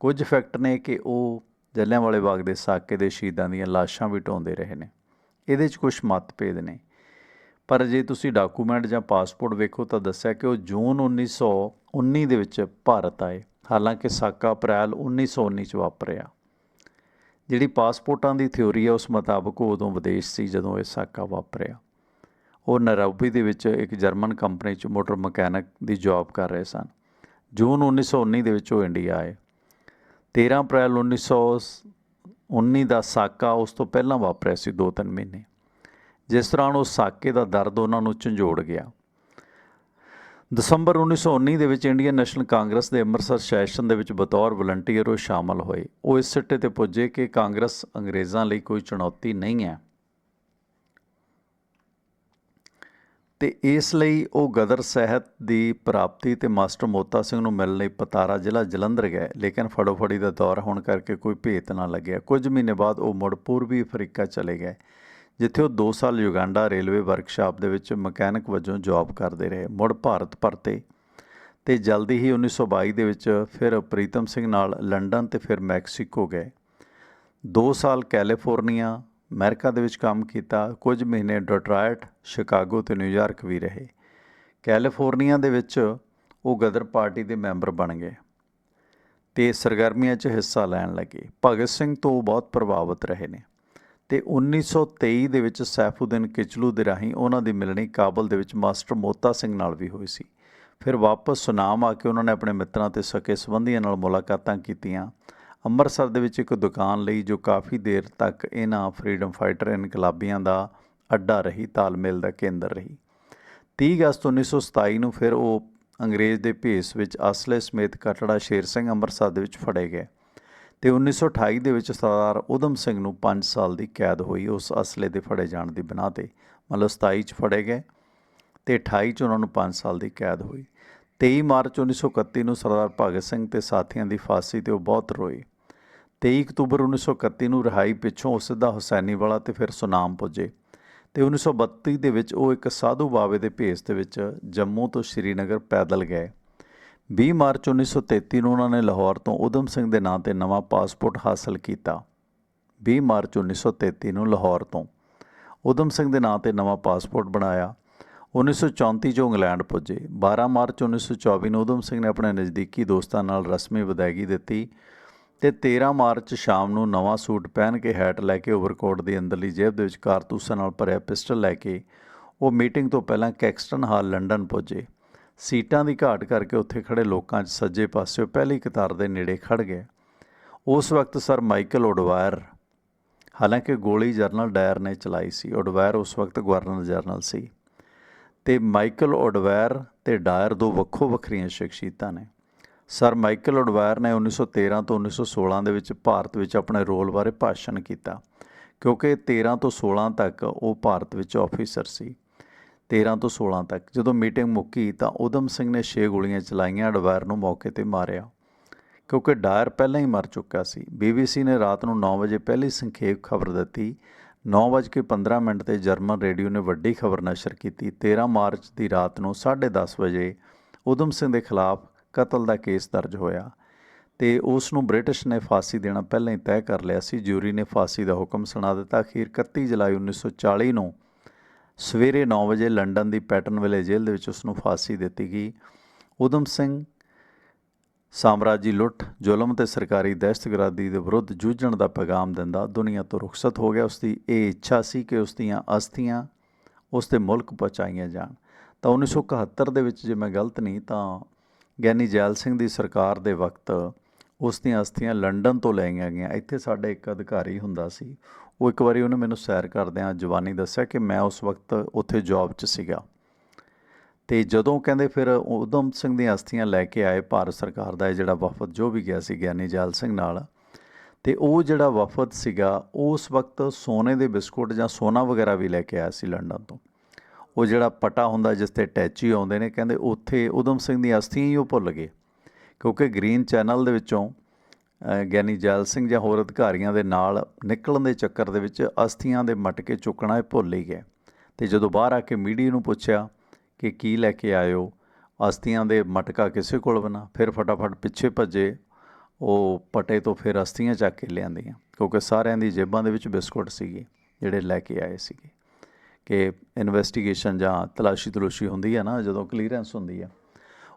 ਕੁਝ ਫੈਕਟ ਨੇ ਕਿ ਉਹ ਜਲਿਆਂਵਾਲੇ ਬਾਗ ਦੇ ਸਾਕੇ ਦੇ ਸ਼ਹੀਦਾਂ ਦੀਆਂ ਲਾਸ਼ਾਂ ਵੀ ਢੋਂਦੇ ਰਹੇ ਨੇ। ਇਹਦੇ 'ਚ ਕੁਝ ਮਤਭੇਦ ਨੇ। ਪਰ ਜੇ ਤੁਸੀਂ ਡਾਕੂਮੈਂਟ ਜਾਂ ਪਾਸਪੋਰਟ ਵੇਖੋ ਤਾਂ ਦੱਸਿਆ ਕਿ ਉਹ ਜੂਨ 1919 ਦੇ ਵਿੱਚ ਭਾਰਤ ਆਏ। ਹਾਲਾਂਕਿ ਸਾਕਾ ਅਪ੍ਰੈਲ 1919 ਚ ਵਾਪਰਿਆ। ਜਿਹੜੀ ਪਾਸਪੋਰਟਾਂ ਦੀ ਥਿਉਰੀ ਹੈ ਉਸ ਮੁਤਾਬਕ ਉਹ ਉਦੋਂ ਵਿਦੇਸ਼ ਸੀ ਜਦੋਂ ਇਹ ਸਾਕਾ ਵਾਪਰਿਆ। ਉਹ ਨਰੋਬੀ ਦੇ ਵਿੱਚ ਇੱਕ ਜਰਮਨ ਕੰਪਨੀ 'ਚ ਮੋਟਰ ਮਕੈਨਿਕ ਦੀ ਜੌਬ ਕਰ ਰਹੇ ਸਨ। ਜੂਨ 1919 ਦੇ ਵਿੱਚ ਉਹ ਇੰਡੀਆ ਆਏ। 13 ਅਪ੍ਰੈਲ 1919 ਦਾ ਸਾਕਾ ਉਸ ਤੋਂ ਪਹਿਲਾਂ ਵਾਪਰਿਆ ਸੀ 2-3 ਮਹੀਨੇ। ਜਿਸ ਦੌਰਾਨ ਉਹ ਸਾਕੇ ਦਾ ਦਰਦ ਉਹਨਾਂ ਨੂੰ ਝੰਜੋੜ ਗਿਆ। ਦਸੰਬਰ 1919 ਦੇ ਵਿੱਚ ਇੰਡੀਅਨ ਨੈਸ਼ਨਲ ਕਾਂਗਰਸ ਦੇ ਅੰਮ੍ਰਿਤਸਰ ਸੈਸ਼ਨ ਦੇ ਵਿੱਚ ਬਤੌਰ ਵਲੰਟੀਅਰ ਉਹ ਸ਼ਾਮਲ ਹੋਏ। ਉਹ ਇਸ ਸਿੱਟੇ ਤੇ ਪੁੱਜੇ ਕਿ ਕਾਂਗਰਸ ਅੰਗਰੇਜ਼ਾਂ ਲਈ ਕੋਈ ਚੁਣੌਤੀ ਨਹੀਂ ਹੈ। ਤੇ ਇਸ ਲਈ ਉਹ ਗਦਰ ਸਹਿਤ ਦੀ ਪ੍ਰਾਪਤੀ ਤੇ ਮਾਸਟਰ ਮੋਤਾ ਸਿੰਘ ਨੂੰ ਮਿਲਣ ਲਈ ਪਤਾਰਾ ਜ਼ਿਲ੍ਹਾ ਜਲੰਧਰ ਗਏ, ਲੇਕਿਨ ਫੜੋਫੜੀ ਦਾ ਦੌਰ ਹੋਣ ਕਰਕੇ ਕੋਈ ਭੇਤ ਨਾ ਲੱਗਿਆ। ਕੁਝ ਮਹੀਨੇ ਬਾਅਦ ਉਹ ਮੁੜ ਪੂਰਬੀ ਅਫਰੀਕਾ ਚਲੇ ਗਏ, ਜਿੱਥੇ ਉਹ 2 ਸਾਲ ਯੁਗਾਂਡਾ ਰੇਲਵੇ ਵਰਕਸ਼ਾਪ ਦੇ ਵਿੱਚ ਮਕੈਨਿਕ ਵਜੋਂ ਜੌਬ ਕਰਦੇ ਰਹੇ। ਮੁੜ ਭਾਰਤ ਪਰਤੇ ਤੇ ਜਲਦੀ ਹੀ 1922 ਦੇ ਵਿੱਚ ਫਿਰ ਪ੍ਰੀਤਮ ਸਿੰਘ ਨਾਲ ਲੰਡਨ ਤੇ ਫਿਰ ਮੈਕਸੀਕੋ ਗਏ। 2 ਸਾਲ ਕੈਲੀਫੋਰਨੀਆ ਅਮਰੀਕਾ ਦੇ ਵਿੱਚ ਕੰਮ ਕੀਤਾ, ਕੁਝ ਮਹੀਨੇ ਡੋਟਰਾਇਟ, ਸ਼ਿਕਾਗੋ ਤੇ ਨਿਊਯਾਰਕ ਵੀ ਰਹੇ। ਕੈਲੀਫੋਰਨੀਆ ਦੇ ਵਿੱਚ ਉਹ ਗਦਰ ਪਾਰਟੀ ਦੇ ਮੈਂਬਰ ਬਣ ਗਏ ਤੇ ਸਰਗਰਮੀਆਂ 'ਚ ਹਿੱਸਾ ਲੈਣ ਲੱਗੇ। ਭਗਤ ਸਿੰਘ ਤੋਂ ਉਹ ਬਹੁਤ ਪ੍ਰਭਾਵਿਤ ਰਹੇ ਨੇ ਤੇ 1923 ਦੇ ਵਿੱਚ ਸੈਫੂਦੀਨ ਕਿਚਲੂ ਦੇ ਰਾਹੀਂ ਉਹਨਾਂ ਦੀ ਮਿਲਣੀ ਕਾਬਲ ਦੇ ਵਿੱਚ ਮਾਸਟਰ ਮੋਤਾ ਸਿੰਘ ਨਾਲ ਵੀ ਹੋਈ ਸੀ। ਫਿਰ ਵਾਪਸ ਸੁਨਾਮ ਆ ਕੇ ਉਹਨਾਂ ਨੇ ਆਪਣੇ ਮਿੱਤਰਾਂ ਤੇ ਸਕੇ ਸੰਬੰਧੀਆਂ ਨਾਲ ਮੁਲਾਕਾਤਾਂ ਕੀਤੀਆਂ ਅੰਮ੍ਰਿਤਸਰ ਦੇ ਵਿੱਚ ਇੱਕ ਦੁਕਾਨ ਲਈ ਜੋ ਕਾਫੀ ਦੇਰ ਤੱਕ ਇਹਨਾਂ ਫਰੀडम ਫਾਈਟਰ ਇਨਕਲਾਬੀਆਂ ਦਾ ਅੱਡਾ ਰਹੀ, ਤਾਲਮੇਲ ਦਾ ਕੇਂਦਰ ਰਹੀ। 30 ਅਗਸਤ 1927 ਨੂੰ ਫਿਰ ਉਹ ਅੰਗਰੇਜ਼ ਦੇ ਭੇਸ ਵਿੱਚ ਅਸਲੇ ਸਮੇਤ ਕਟੜਾ ਸ਼ੇਰ ਸਿੰਘ ਅੰਮ੍ਰਿਤਸਰ ਦੇ ਵਿੱਚ ਫੜੇ ਗਏ। ਤੇ 1928 ਦੇ ਵਿੱਚ ਸਰਦਾਰ ਉਦਮ ਸਿੰਘ ਨੂੰ 5 ਸਾਲ ਦੀ ਕੈਦ ਹੋਈ, ਉਸ ਅਸਲੇ ਦੇ ਫੜੇ ਜਾਣ ਦੀ ਬਿਨਾਂ ਤੇ, ਮਤਲਬ 27 ਚ ਫੜੇ ਗਏ ਤੇ 28 ਚ ਉਹਨਾਂ ਨੂੰ 5 ਸਾਲ ਦੀ ਕੈਦ ਹੋਈ। 23 ਮਾਰਚ 1931 ਨੂੰ ਸਰਦਾਰ ਭਗਤ ਸਿੰਘ ਤੇ ਸਾਥੀਆਂ ਦੀ ਫਾਂਸੀ ਤੇ ਉਹ ਬਹੁਤ ਰੋਏ। 23 ਅਕਤੂਬਰ 1931 ਨੂੰ ਰਿਹਾਈ ਪਿੱਛੋਂ ਉਹ ਸਿੱਧਾ ਹੁਸੈਨੀਵਾਲਾ ਤੇ ਫਿਰ ਸੁਨਾਮ ਪੁੱਜੇ ਤੇ 1932 ਦੇ ਵਿੱਚ ਉਹ ਇੱਕ ਸਾਧੂ ਬਾਵੇ ਦੇ ਭੇਸ ਦੇ ਵਿੱਚ ਜੰਮੂ ਤੋਂ ਸ਼੍ਰੀਨਗਰ ਪੈਦਲ ਗਏ। 20 ਮਾਰਚ 1933 ਨੂੰ ਉਹਨਾਂ ਨੇ ਲਾਹੌਰ ਤੋਂ ਉਦਮ ਸਿੰਘ ਦੇ ਨਾਂ ਤੇ ਨਵਾਂ ਪਾਸਪੋਰਟ ਹਾਸਲ ਕੀਤਾ। 20 ਮਾਰਚ 1933 ਨੂੰ ਲਾਹੌਰ ਤੋਂ ਉਦਮ ਸਿੰਘ ਦੇ ਨਾਂ ਤੇ ਨਵਾਂ ਪਾਸਪੋਰਟ ਬਣਾਇਆ। 1934 ਚ ਉਹ ਇੰਗਲੈਂਡ ਪੁੱਜੇ। 12 ਮਾਰਚ 1924 ਨੂੰ ਉਦਮ ਸਿੰਘ ਨੇ ਆਪਣੇ ਨਜ਼ਦੀਕੀ ਦੋਸਤਾਂ ਨਾਲ ਰਸਮੀ ਵਿਦਾਇਗੀ ਦਿੱਤੀ। ਤੇ 13 ਮਾਰਚ ਸ਼ਾਮ ਨੂੰ ਨਵਾਂ ਸੂਟ ਪਹਿਨ ਕੇ ਹੈਟ ਲੈ ਕੇ ਓਵਰਕੋਟ ਦੀ ਅੰਦਰਲੀ ਜੇਬ ਦੇ ਵਿੱਚ ਕਾਰਤੂਸਾਂ ਨਾਲ ਭਰਿਆ ਪਿਸਟਲ ਲੈ ਕੇ ਉਹ ਮੀਟਿੰਗ ਤੋਂ ਪਹਿਲਾਂ ਕੈਕਸਟਨ ਹਾਲ, ਲੰਡਨ ਪੁੱਜੇ। ਸੀਟਾਂ ਦੀ ਘਾਟ ਕਰਕੇ ਉੱਥੇ ਖੜੇ ਲੋਕਾਂ 'ਚ ਸੱਜੇ ਪਾਸਿਓ ਪਹਿਲੀ ਕਤਾਰ ਦੇ ਨੇੜੇ ਖੜ ਗਏ। ਉਸ ਵਕਤ ਸਰ ਮਾਈਕਲ ਓਡਵਾਇਰ, ਹਾਲਾਂਕਿ ਗੋਲੀ ਜਰਨਲ ਡਾਇਰ ਨੇ ਚਲਾਈ ਸੀ, ਓਡਵਾਇਰ ਉਸ ਵਕਤ ਗਵਰਨਰ ਜਨਰਲ ਸੀ। ਤੇ ਮਾਈਕਲ ਓਡਵਾਇਰ ਤੇ ਡਾਇਰ ਦੋ ਵੱਖੋ ਵੱਖਰੀਆਂ ਸ਼ਖਸੀਅਤਾਂ ਨੇ। ਸਰ ਮਾਈਕਲ ਓਡਵਾਇਰ ਨੇ 1913 ਤੋਂ 1916 ਦੇ ਵਿੱਚ ਭਾਰਤ ਵਿੱਚ ਆਪਣੇ ਰੋਲ ਬਾਰੇ ਭਾਸ਼ਣ ਕੀਤਾ, ਕਿਉਂਕਿ 13 ਤੋਂ 16 ਤੱਕ ਉਹ ਭਾਰਤ ਵਿੱਚ ਆਫੀਸਰ ਸੀ। 13 ਤੋਂ 16 ਤੱਕ ਜਦੋਂ ਮੀਟਿੰਗ ਮੁੱਕੀ ਤਾਂ ਉਦਮ ਸਿੰਘ ਨੇ 6 ਗੋਲੀਆਂ ਚਲਾਈਆਂ, ਅਡਵਾਇਰ ਨੂੰ ਮੌਕੇ ਤੇ ਮਾਰਿਆ, ਕਿਉਂਕਿ ਡਾਇਰ ਪਹਿਲਾਂ ਹੀ ਮਰ ਚੁੱਕਾ ਸੀ। ਬੀਬੀਸੀ ਨੇ ਰਾਤ ਨੂੰ 9 ਵਜੇ ਪਹਿਲੀ ਸੰਖੇਪ ਖਬਰ ਦਿੱਤੀ। 9:15 ਮਿੰਟ ਤੇ ਜਰਮਨ ਰੇਡੀਓ ਨੇ ਵੱਡੀ ਖਬਰ ਨਸ਼ਰ ਕੀਤੀ। 13 ਮਾਰਚ ਦੀ ਰਾਤ ਨੂੰ 10:30 ਵਜੇ ਉਦਮ ਸਿੰਘ ਦੇ ਖਿਲਾਫ ਕਤਲ ਦਾ ਕੇਸ ਦਰਜ ਹੋਇਆ ਤੇ ਉਸ ਨੂੰ ਬ੍ਰਿਟਿਸ਼ ਨੇ ਫਾਂਸੀ ਦੇਣਾ ਪਹਿਲਾਂ ਹੀ ਤੈਅ ਕਰ ਲਿਆ ਸੀ। ਜਿਊਰੀ ਨੇ ਫਾਂਸੀ ਦਾ ਹੁਕਮ ਸੁਣਾ ਦਿੱਤਾ। ਅਖੀਰ 31 ਜੁਲਾਈ 1940 ਨੂੰ ਸਵੇਰੇ 9 ਵਜੇ ਲੰਡਨ ਦੀ ਪੈਟਰਨ ਵਿਲੇ ਜੇਲ੍ਹ ਦੇ ਵਿੱਚ ਉਸ ਨੂੰ ਫਾਂਸੀ ਦਿੱਤੀ ਗਈ। ਉਦਮ ਸਿੰਘ ਸਾਮਰਾਜੀ ਲੁੱਟ, ਜ਼ੁਲਮ ਤੇ ਸਰਕਾਰੀ ਦਹਿਸ਼ਤਗਰਦੀ ਦੇ ਵਿਰੁੱਧ ਜੂਝਣ ਦਾ ਪੈਗਾਮ ਦਿੰਦਾ ਦੁਨੀਆ ਤੋਂ ਰੁਖਸਤ ਹੋ ਗਿਆ। ਉਸ ਦੀ ਇਹ ਇੱਛਾ ਸੀ ਕਿ ਉਸ ਦੀਆਂ ਅਸਥੀਆਂ ਉਸ ਦੇ ਮੁਲਕ ਪਹੁੰਚਾਈਆਂ ਜਾਣ। ਤਾਂ 1971 ਦੇ ਵਿੱਚ ਜੇ ਮੈਂ ਗਲਤ ਨਹੀਂ ਤਾਂ ਗਿਆਨੀ ਜੈਲ ਸਿੰਘ ਦੀ ਸਰਕਾਰ ਦੇ ਵਕਤ ਉਸ ਦੀਆਂ ਅਸਥੀਆਂ ਲੰਡਨ ਤੋਂ ਲਈਆਂ ਗਈਆਂ। ਇੱਥੇ ਸਾਡੇ ਇੱਕ ਅਧਿਕਾਰੀ ਹੁੰਦਾ ਸੀ। ਉਹ ਇੱਕ ਵਾਰੀ ਉਹਨੇ ਮੈਨੂੰ ਸੈਰ ਕਰਦਿਆਂ ਜਵਾਨੀ ਦੱਸਿਆ ਕਿ ਮੈਂ ਉਸ ਵਕਤ ਉੱਥੇ ਜੌਬ 'ਚ ਸੀਗਾ। ਤੇ ਜਦੋਂ ਕਹਿੰਦੇ ਫਿਰ ਉਦਮ ਸਿੰਘ ਦੀਆਂ ਅਸਥੀਆਂ ਲੈ ਕੇ ਆਏ ਭਾਰਤ ਸਰਕਾਰ ਦਾ, ਇਹ ਜਿਹੜਾ ਵਫਦ ਜੋ ਵੀ ਗਿਆ ਸੀ ਗਿਆਨੀ ਜੈਲ ਸਿੰਘ ਨਾਲ, ਤੇ ਉਹ ਜਿਹੜਾ ਵਫਦ ਸੀਗਾ ਉਸ ਵਕਤ ਸੋਨੇ ਦੇ ਬਿਸਕੁਟ ਜਾਂ ਸੋਨਾ ਵਗੈਰਾ ਵੀ ਲੈ ਕੇ ਆਇਆ ਸੀ ਲੰਡਨ ਤੋਂ। ਉਹ ਜਿਹੜਾ ਪਟਾ ਹੁੰਦਾ ਜਿਸ ਤੇ ਟੈਚੀ ਆਉਂਦੇ ਨੇ, ਕਹਿੰਦੇ ਉੱਥੇ ਉਦਮ ਸਿੰਘ ਦੀਆਂ ਅਸਥੀਆਂ ਹੀ ਉਹ ਭੁੱਲ ਗਏ। ਕਿਉਂਕਿ ਗ੍ਰੀਨ ਚੈਨਲ ਦੇ ਵਿੱਚੋਂ ਗਿਆਨੀ ਜੈਲ ਸਿੰਘ ਜਾਂ ਹੋਰ ਅਧਿਕਾਰੀਆਂ ਦੇ ਨਾਲ ਨਿਕਲਣ ਦੇ ਚੱਕਰ ਦੇ ਵਿੱਚ ਅਸਥੀਆਂ ਦੇ ਮਟਕੇ ਚੁੱਕਣਾ ਇਹ ਭੁੱਲ ਹੀ ਗਏ। ਤੇ ਜਦੋਂ ਬਾਹਰ ਆ ਕੇ ਮੀਡੀਆ ਨੂੰ ਪੁੱਛਿਆ ਕਿ ਕੀ ਲੈ ਕੇ ਆਇਓ, ਅਸਥੀਆਂ ਦੇ ਮਟਕਾ ਕਿਸੇ ਕੋਲ ਬਣਾ, ਫਿਰ ਫਟਾਫਟ ਪਿੱਛੇ ਭੱਜੇ, ਉਹ ਪਟੇ ਤੋਂ ਫਿਰ ਅਸਥੀਆਂ ਚੱਕ ਕੇ ਲਿਆਂਦੀਆਂ। ਕਿਉਂਕਿ ਸਾਰਿਆਂ ਦੀ ਜੇਬਾਂ ਦੇ ਵਿੱਚ ਬਿਸਕੁਟ ਸੀਗੇ, ਜਿਹੜੇ ਲੈ ਕੇ ਆਏ ਸੀਗੇ। ਕਿ ਇਨਵੈਸਟੀਗੇਸ਼ਨ ਜਾਂ ਤਲਾਸ਼ੀ ਤਲੂਸ਼ੀ ਹੁੰਦੀ ਹੈ ਨਾ, ਜਦੋਂ ਕਲੀਅਰੈਂਸ ਹੁੰਦੀ ਹੈ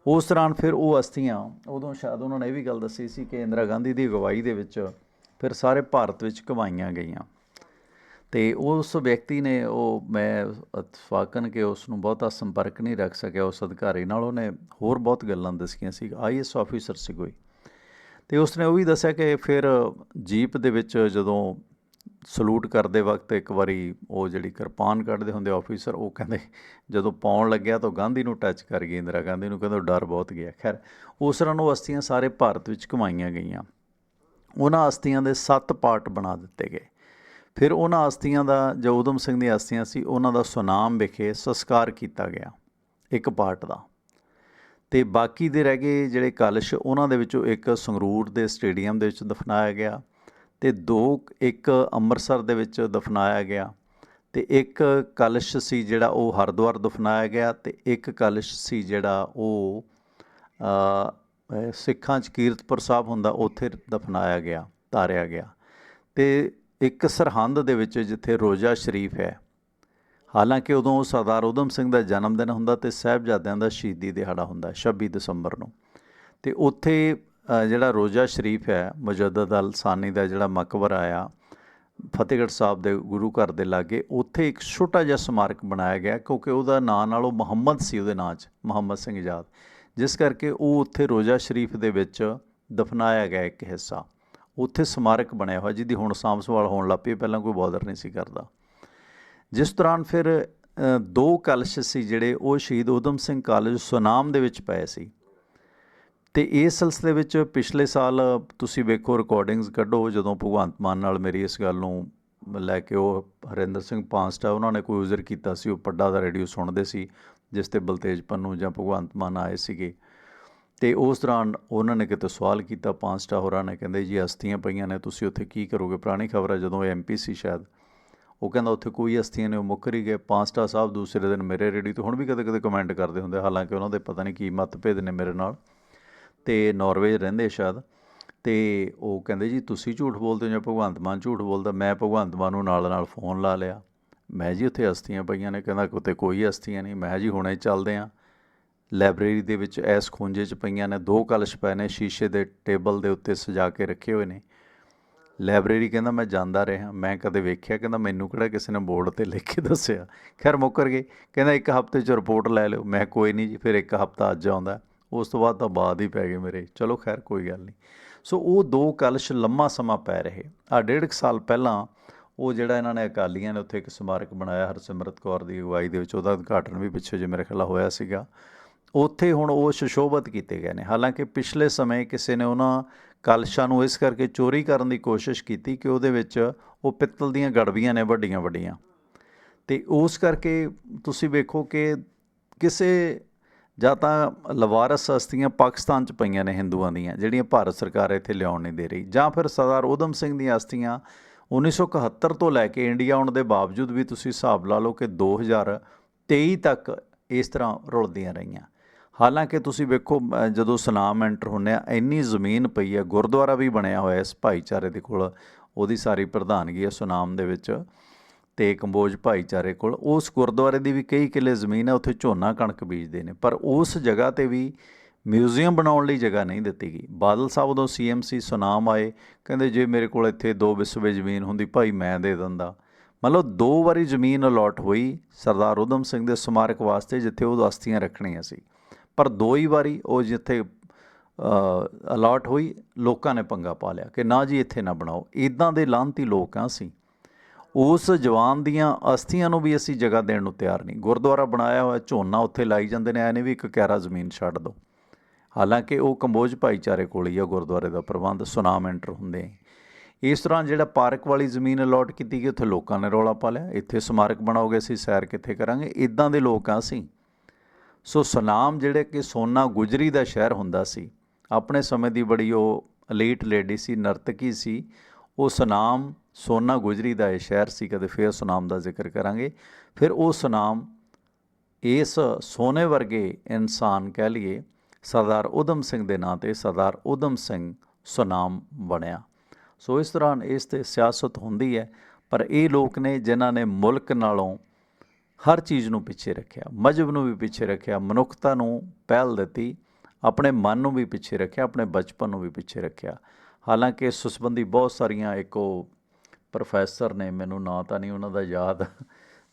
ਉਸ ਦੌਰਾਨ ਫਿਰ ਉਹ ਅਸਥੀਆਂ, ਉਦੋਂ ਸ਼ਾਇਦ ਉਹਨਾਂ ਨੇ ਇਹ ਵੀ ਗੱਲ ਦੱਸੀ ਸੀ ਕਿ ਇੰਦਰਾ ਗਾਂਧੀ ਦੀ ਅਗਵਾਈ ਦੇ ਵਿੱਚ ਫਿਰ ਸਾਰੇ ਭਾਰਤ ਵਿੱਚ ਘਮਾਈਆਂ ਗਈਆਂ। ਤੇ ਉਸ ਵਿਅਕਤੀ ਨੇ ਉਹ, ਮੈਂ ਇਤਫਾਕਨ ਕਿ ਉਸ ਨੂੰ ਬਹੁਤਾ ਸੰਪਰਕ ਨਹੀਂ ਰੱਖ ਸਕਿਆ, ਉਸ ਅਧਿਕਾਰੀ ਨਾਲ ਉਹਨੇ ਹੋਰ ਬਹੁਤ ਗੱਲਾਂ ਦੱਸੀਆਂ ਸੀ ਆਈਐਸ ਆਫੀਸਰ ਸੀ ਕੋਈ। ਤੇ ਉਸਨੇ ਉਹ ਵੀ ਦੱਸਿਆ ਕਿ ਫਿਰ ਜੀਪ ਦੇ ਵਿੱਚ ਜਦੋਂ ਸਲੂਟ ਕਰਦੇ ਵਕਤ ਇੱਕ ਵਾਰੀ ਉਹ ਜਿਹੜੀ ਕਿਰਪਾਨ ਕੱਢਦੇ ਹੁੰਦੇ ਆਫੀਸਰ ਉਹ ਕਹਿੰਦੇ, ਜਦੋਂ ਪਾਉਣ ਲੱਗਿਆ ਤਾਂ ਗਾਂਧੀ ਨੂੰ ਟੱਚ ਕਰ ਗਈ, ਇੰਦਰਾ ਗਾਂਧੀ ਨੂੰ ਕਹਿੰਦਾ ਡਰ ਬਹੁਤ ਗਿਆ। ਖੈਰ, ਉਸ ਤਰ੍ਹਾਂ ਨੂੰ ਅਸਥੀਆਂ ਸਾਰੇ ਭਾਰਤ ਵਿੱਚ ਘੁਮਾਈਆਂ ਗਈਆਂ। ਉਹਨਾਂ ਅਸਥੀਆਂ ਦੇ 7 ਪਾਰਟ ਬਣਾ ਦਿੱਤੇ ਗਏ। ਫਿਰ ਉਹਨਾਂ ਅਸਥੀਆਂ ਦਾ, ਜੋ ਉਦਮ ਸਿੰਘ ਦੀਆਂ ਅਸਥੀਆਂ ਸੀ, ਉਹਨਾਂ ਦਾ ਸੁਨਾਮ ਵਿਖੇ ਸੰਸਕਾਰ ਕੀਤਾ ਗਿਆ, ਇੱਕ ਪਾਰਟ ਦਾ। ਤੇ ਬਾਕੀ ਦੇ ਰਹਿ ਗਏ ਜਿਹੜੇ ਕਲਸ਼, ਉਹਨਾਂ ਦੇ ਵਿੱਚੋਂ ਇੱਕ ਸੰਗਰੂਰ ਦੇ ਸਟੇਡੀਅਮ ਦੇ ਵਿੱਚ ਦਫਨਾਇਆ ਗਿਆ। ਤੇ ਦੋ ਇੱਕ ਅੰਮ੍ਰਿਤਸਰ ਦੇ ਵਿੱਚ ਦਫਨਾਇਆ ਗਿਆ ਤੇ ਇੱਕ ਕਲਸ਼ ਸੀ ਜਿਹੜਾ ਉਹ ਹਰਿਦੁਆਰ ਦਫਨਾਇਆ ਗਿਆ ਤੇ ਇੱਕ ਕਲਸ਼ ਸੀ ਜਿਹੜਾ ਉਹ ਸਿੱਖਾਂ 'ਚ ਕੀਰਤਪੁਰ ਸਾਹਿਬ ਹੁੰਦਾ ਉੱਥੇ ਦਫਨਾਇਆ ਗਿਆ, ਤਾਰਿਆ ਗਿਆ। ਤੇ ਇੱਕ ਸਰਹੰਦ ਦੇ ਵਿੱਚ ਜਿੱਥੇ ਰੋਜ਼ਾ ਸ਼ਰੀਫ ਹੈ, ਹਾਲਾਂਕਿ ਉਦੋਂ ਸਰਦਾਰ ਉਦਮ ਸਿੰਘ ਦਾ ਜਨਮ ਦਿਨ ਹੁੰਦਾ ਤੇ ਸਾਹਿਬਜ਼ਾਦਿਆਂ ਦਾ ਸ਼ਹੀਦੀ ਦਿਹਾੜਾ ਹੁੰਦਾ 26 ਦਸੰਬਰ ਨੂੰ। ਤੇ ਉੱਥੇ ਜਿਹੜਾ ਰੋਜ਼ਾ ਸ਼ਰੀਫ ਹੈ, ਮੁਜੱਦਦ ਅਲ ਸਾਨੀ ਦਾ ਜਿਹੜਾ ਮਕਬਰਾ ਆ, ਫਤਿਹਗੜ੍ਹ ਸਾਹਿਬ ਦੇ ਗੁਰੂ ਘਰ ਦੇ ਲਾਗੇ, ਉੱਥੇ ਇੱਕ ਛੋਟਾ ਜਿਹਾ ਸਮਾਰਕ ਬਣਾਇਆ ਗਿਆ, ਕਿਉਂਕਿ ਉਹਦਾ ਨਾਂ ਨਾਲ ਉਹ ਮੁਹੰਮਦ ਸੀ ਉਹਦੇ ਨਾਂ 'ਚ, ਮੁਹੰਮਦ ਸਿੰਘ ਆਜ਼ਾਦ। ਜਿਸ ਕਰਕੇ ਉਹ ਉੱਥੇ ਰੋਜ਼ਾ ਸ਼ਰੀਫ ਦੇ ਵਿੱਚ ਦਫਨਾਇਆ ਗਿਆ ਇੱਕ ਹਿੱਸਾ। ਉੱਥੇ ਸਮਾਰਕ ਬਣਿਆ ਹੋਇਆ, ਜਿਹਦੀ ਹੁਣ ਸਾਂਭ ਸੰਭਾਲ ਹੋਣ ਲੱਗ ਪਈ, ਪਹਿਲਾਂ ਕੋਈ ਬੋਦਰ ਨਹੀਂ ਸੀ ਕਰਦਾ। ਜਿਸ ਦੌਰਾਨ ਫਿਰ ਦੋ ਕਲਸ਼ ਸੀ ਜਿਹੜੇ, ਉਹ ਸ਼ਹੀਦ ਊਧਮ ਸਿੰਘ ਕਾਲਜ ਸੁਨਾਮ ਦੇ ਵਿੱਚ ਪਏ ਸੀ। ਤੇ ਇਸ ਸਿਲਸਿਲੇ ਵਿੱਚ ਪਿਛਲੇ ਸਾਲ ਤੁਸੀਂ ਵੇਖੋ ਰਿਕਾਰਡਿੰਗਸ ਕੱਢੋ, ਜਦੋਂ ਭਗਵੰਤ ਮਾਨ ਨਾਲ ਮੇਰੀ ਇਸ ਗੱਲ ਨੂੰ ਲੈ ਕੇ ਉਹ ਹਰਿੰਦਰ ਸਿੰਘ ਪਾਂਸਟਾ, ਉਹਨਾਂ ਨੇ ਕੋਈ ਉਜ਼ਰ ਕੀਤਾ ਸੀ, ਉਹ ਪੱਡਾ ਦਾ ਰੇਡੀਓ ਸੁਣਦੇ ਸੀ, ਜਿਸ ਤੇ ਬਲਤੇਜ ਪੰਨੂ ਜਾਂ ਭਗਵੰਤ ਮਾਨ ਆਏ ਸੀਗੇ। ਤੇ ਉਸ ਦੌਰਾਨ ਉਹਨਾਂ ਨੇ ਕਿਤੇ ਸਵਾਲ ਕੀਤਾ, ਪਾਂਸਟਾ ਹੋਰਾਂ ਨੇ ਕਹਿੰਦੇ, ਜੀ ਅਸਥੀਆਂ ਪਈਆਂ ਨੇ, ਤੁਸੀਂ ਉੱਥੇ ਕੀ ਕਰੋਗੇ? ਪੁਰਾਣੀ ਖਬਰ ਹੈ, ਜਦੋਂ ਐਮਪੀ ਸੀ ਸ਼ਾਇਦ, ਉਹ ਕਹਿੰਦਾ, ਉੱਥੇ ਕੋਈ ਅਸਥੀਆਂ ਨੇ, ਉਹ ਮੁੱਕਰ ਹੀ ਗਏ। ਪਾਂਸਟਾ ਸਾਹਿਬ ਦੂਸਰੇ ਦਿਨ ਮੇਰੇ ਰੇਡੀ ਤੋਂ ਹੁਣ ਵੀ ਕਦੇ ਕਦੇ ਕਮੈਂਟ ਕਰਦੇ ਹੁੰਦੇ ਹਾਲਾਂਕਿ ਉਹਨਾਂ ਦੇ ਪਤਾ ਨਹੀਂ ਕੀ ਮਤਭੇਦ ਨੇ ਮੇਰੇ ਨਾਲ। ਤੇ ਨਾਰਵੇ 'ਚ ਰਹਿੰਦੇ ਸ਼ਾਇਦ। ਤੇ ਉਹ ਕਹਿੰਦੇ ਜੀ, ਤੁਸੀਂ ਝੂਠ ਬੋਲਦੇ ਹੋ ਜਾਂ ਭਗਵੰਤ ਮਾਨ ਝੂਠ ਬੋਲਦਾ? ਮੈਂ ਭਗਵੰਤ ਮਾਨ ਨੂੰ ਨਾਲ ਨਾਲ ਫੋਨ ਲਾ ਲਿਆ। ਮੈਂ ਜੀ ਉੱਥੇ ਅਸਥੀਆਂ ਪਈਆਂ ਨੇ, ਕਹਿੰਦਾ ਉੱਤੇ ਕੋਈ ਅਸਥੀਆਂ ਨਹੀਂ। ਮੈਂ ਜੀ, ਹੁਣੇ ਚੱਲਦੇ ਆਂ। ਲਾਇਬ੍ਰੇਰੀ ਦੇ ਵਿੱਚ ਐਸ ਖੂੰਜੇ 'ਚ ਪਈਆਂ ਨੇ, ਦੋ ਕਲਸ਼ ਪਏ ਨੇ, ਸ਼ੀਸ਼ੇ ਦੇ ਟੇਬਲ ਦੇ ਉੱਤੇ ਸਜਾ ਕੇ ਰੱਖੇ ਹੋਏ ਨੇ। ਲਾਇਬ੍ਰੇਰੀ ਕਹਿੰਦਾ, ਮੈਂ ਜਾਂਦਾ ਰਿਹਾ। ਮੈਂ ਕਦੇ ਵੇਖਿਆ, ਕਹਿੰਦਾ, ਮੈਨੂੰ ਕਿਹੜਾ ਕਿਸੇ ਨੇ ਬੋਰਡ ਤੇ ਲਿਖ ਕੇ ਦੱਸਿਆ? ਖੈਰ, ਮੁੱਕਰ ਗਏ। ਕਹਿੰਦਾ, ਇੱਕ ਹਫ਼ਤੇ 'ਚ ਰਿਪੋਰਟ ਲੈ ਲਿਓ। ਮੈਂ ਕੋਈ ਨਹੀਂ ਜੀ, ਫਿਰ ਇੱਕ ਹਫ਼ਤਾ ਅੱਜ ਆਉਂਦਾ। ਉਸ ਤੋਂ ਬਾਅਦ ਤਾਂ ਬਾਅਦ ਹੀ ਪੈ ਗਏ ਮੇਰੇ। ਚਲੋ ਖੈਰ, ਕੋਈ ਗੱਲ ਨਹੀਂ। ਸੋ ਉਹ ਦੋ ਕਲਸ਼ ਲੰਮਾ ਸਮਾਂ ਪੈ ਰਹੇ। ਆ ਡੇਢ ਕੁ ਸਾਲ ਪਹਿਲਾਂ ਉਹ ਜਿਹੜਾ ਇਹਨਾਂ ਨੇ ਅਕਾਲੀਆਂ ਨੇ ਉੱਥੇ ਇੱਕ ਸਮਾਰਕ ਬਣਾਇਆ ਹਰਸਿਮਰਤ ਕੌਰ ਦੀ ਅਗਵਾਈ ਦੇ ਵਿੱਚ। ਉਹਦਾ ਉਦਘਾਟਨ ਵੀ ਪਿੱਛੇ ਜੇ ਮੇਰੇ ਖਿਆਲ ਹੋਇਆ ਸੀਗਾ। ਉੱਥੇ ਹੁਣ ਉਹ ਸੁਸ਼ੋਭਿਤ ਕੀਤੇ ਗਏ ਨੇ। ਹਾਲਾਂਕਿ ਪਿਛਲੇ ਸਮੇਂ ਕਿਸੇ ਨੇ ਉਹਨਾਂ ਕਲਸ਼ਾਂ ਨੂੰ ਇਸ ਕਰਕੇ ਚੋਰੀ ਕਰਨ ਦੀ ਕੋਸ਼ਿਸ਼ ਕੀਤੀ ਕਿ ਉਹਦੇ ਵਿੱਚ ਉਹ ਪਿੱਤਲ ਦੀਆਂ ਗੜਵੀਆਂ ਨੇ ਵੱਡੀਆਂ ਵੱਡੀਆਂ ਤੇ ਉਸ ਕਰਕੇ ਤੁਸੀਂ ਵੇਖੋ ਕਿ ਕਿਸੇ ਜਾਂ ਤਾਂ ਲਵਾਰਸ ਹਸਤੀਆਂ ਪਾਕਿਸਤਾਨ ਚ ਪਈਆਂ ਨੇ ਹਿੰਦੂਆਂ ਦੀਆਂ, ਜਿਹੜੀਆਂ ਭਾਰਤ ਸਰਕਾਰ ਇੱਥੇ ਲਿਆਉਣ ਨਹੀਂ ਦੇ ਰਹੀ। ਜਾਂ ਫਿਰ ਸਰਦਾਰ ਊਧਮ ਸਿੰਘ ਦੀਆਂ ਹਸਤੀਆਂ 1971 ਤੋਂ ਲੈ ਕੇ ਇੰਡੀਆ ਆਉਣ ਦੇ ਬਾਵਜੂਦ ਵੀ ਤੁਸੀਂ ਹਿਸਾਬ ਲਾ ਲਓ ਕਿ 2023 ਤੱਕ ਇਸ ਤਰ੍ਹਾਂ ਰੁਲਦੀਆਂ ਰਹੀਆਂ। ਹਾਲਾਂਕਿ ਤੁਸੀਂ ਵੇਖੋ ਜਦੋਂ ਸੁਨਾਮ ਐਂਟਰ ਹੁੰਨੇ ਆ, ਇੰਨੀ ਜ਼ਮੀਨ ਪਈ ਹੈ ਗੁਰਦੁਆਰਾ ਵੀ ਬਣਿਆ ਹੋਇਆ ਇਸ ਭਾਈਚਾਰੇ ਦੇ ਕੋਲ, ਉਹਦੀ ਸਾਰੀ ਪ੍ਰਧਾਨਗੀ ਹੈ ਸੁਨਾਮ ਦੇ ਵਿੱਚ। ਤੇ ਕੰਬੋਜ ਭਾਈਚਾਰੇ ਕੋਲ, ਉਸ ਗੁਰਦੁਆਰੇ ਦੀ ਵੀ ਕਈ ਕਿੱਲੇ ਜ਼ਮੀਨ ਹੈ ਉੱਥੇ ਝੋਨਾ ਕਣਕ ਬੀਜਦੇ ਨੇ। ਪਰ ਉਸ ਜਗ੍ਹਾ ਤੇ ਵੀ ਮਿਊਜ਼ੀਅਮ ਬਣਾਉਣ ਲਈ ਜਗ੍ਹਾ ਨਹੀਂ ਦਿੱਤੀ ਗਈ। ਬਾਦਲ ਸਾਹਿਬ ਉਦੋਂ ਸੀਐਮਸੀ ਸੁਨਾਮ ਆਏ, ਕਹਿੰਦੇ ਜੇ ਮੇਰੇ ਕੋਲ ਇੱਥੇ ਦੋ ਵਿਸਵੇ ਜ਼ਮੀਨ ਹੁੰਦੀ, ਭਾਈ ਮੈਂ ਦੇ ਦਿੰਦਾ। ਮਤਲਬ ਦੋ ਵਾਰੀ ਜ਼ਮੀਨ ਅਲਾਟ ਹੋਈ ਸਰਦਾਰ ਉਦਮ ਸਿੰਘ ਦੇ ਸਮਾਰਕ ਵਾਸਤੇ, ਜਿੱਥੇ ਉਹ ਅਸਥੀਆਂ ਰੱਖਣੀਆਂ ਸੀ। ਪਰ ਦੋ ਹੀ ਵਾਰੀ ਉਹ ਜਿੱਥੇ ਅਲਾਟ ਹੋਈ, ਲੋਕਾਂ ਨੇ ਪੰਗਾ ਪਾ ਲਿਆ ਕਿ ਨਾ ਜੀ ਇੱਥੇ ਨਾ ਬਣਾਓ। ਇਦਾਂ ਦੇ ਲਾਂਤੀ ਲੋਕ ਆ ਅਸੀਂ। ਉਸ ਜਵਾਨ ਦੀਆਂ ਅਸਥੀਆਂ ਨੂੰ ਵੀ ਅਸੀਂ ਜਗ੍ਹਾ ਦੇਣ ਨੂੰ ਤਿਆਰ ਨਹੀਂ। ਗੁਰਦੁਆਰਾ ਬਣਾਇਆ ਹੋਇਆ ਝੋਨਾ ਉੱਥੇ ਲਾਈ ਜਾਂਦੇ ਨੇ ਐਨੇ ਵੀ ਇੱਕ ਕੈਰਾ ਜ਼ਮੀਨ ਛੱਡ ਦਿਓ। ਹਾਲਾਂਕਿ ਉਹ ਕੰਬੋਜ ਭਾਈਚਾਰੇ ਕੋਲ ਹੀ ਆ, ਗੁਰਦੁਆਰੇ ਦਾ ਪ੍ਰਬੰਧ, ਸੁਨਾਮ ਐਂਟਰ ਹੁੰਦੇ ਇਸ ਤਰ੍ਹਾਂ ਜਿਹੜਾ ਪਾਰਕ ਵਾਲੀ ਜ਼ਮੀਨ ਅਲੋਟ ਕੀਤੀ ਗਈ, ਉੱਥੇ ਲੋਕਾਂ ਨੇ ਰੌਲਾ ਪਾ ਲਿਆ। ਇੱਥੇ ਸਮਾਰਕ ਬਣਾਓਗੇ ਅਸੀਂ, ਸੈਰ ਕਿੱਥੇ ਕਰਾਂਗੇ? ਇਦਾਂ ਦੇ ਲੋਕ ਆ ਅਸੀਂ। ਸੋ ਸੁਨਾਮ ਜਿਹੜੇ ਕਿ ਸੋਨਾ ਗੁਜਰੀ ਦਾ ਸ਼ਹਿਰ ਹੁੰਦਾ ਸੀ, ਆਪਣੇ ਸਮੇਂ ਦੀ ਬੜੀ ਉਹ ਅਲੀਟ ਲੇਡੀ ਸੀ, ਨਰਤਕੀ ਸੀ, ਉਹ ਸੁਨਾਮ ਸੋਨਾ ਗੁਜਰੀ ਦਾ ਇਹ ਸ਼ਹਿਰ ਸੀ, ਕਦੇ ਫੇਰ ਸੁਨਾਮ ਦਾ ਜ਼ਿਕਰ ਕਰਾਂਗੇ। ਫਿਰ ਉਹ ਸੁਨਾਮ ਇਸ ਸੋਨੇ ਵਰਗੇ ਇਨਸਾਨ ਕਹਿ ਲਈਏ, ਸਰਦਾਰ ਉਦਮ ਸਿੰਘ ਦੇ ਨਾਂ ਤੇ ਸਰਦਾਰ ਉਦਮ ਸਿੰਘ ਸੁਨਾਮ ਬਣਿਆ। ਸੋ ਇਸ ਦੌਰਾਨ ਇਸ ਤੇ ਸਿਆਸਤ ਹੁੰਦੀ ਹੈ, ਪਰ ਇਹ ਲੋਕ ਨੇ ਜਿਨ੍ਹਾਂ ਨੇ ਮੁਲਕ ਨਾਲੋਂ ਹਰ ਚੀਜ਼ ਨੂੰ ਪਿੱਛੇ ਰੱਖਿਆ, ਮਜਹਬ ਨੂੰ ਵੀ ਪਿੱਛੇ ਰੱਖਿਆ, ਮਨੁੱਖਤਾ ਨੂੰ ਪਹਿਲ ਦਿੱਤੀ, ਆਪਣੇ ਮਨ ਨੂੰ ਵੀ ਪਿੱਛੇ ਰੱਖਿਆ, ਆਪਣੇ ਬਚਪਨ ਨੂੰ ਵੀ ਪਿੱਛੇ ਰੱਖਿਆ। ਹਾਲਾਂਕਿ ਇਸ ਸੰਬੰਧੀ ਬਹੁਤ ਸਾਰੀਆਂ ਇੱਕ ਉਹ ਪ੍ਰੋਫੈਸਰ ਨੇ, ਮੈਨੂੰ ਨਾਂ ਤਾਂ ਨਹੀਂ ਉਹਨਾਂ ਦਾ ਯਾਦ।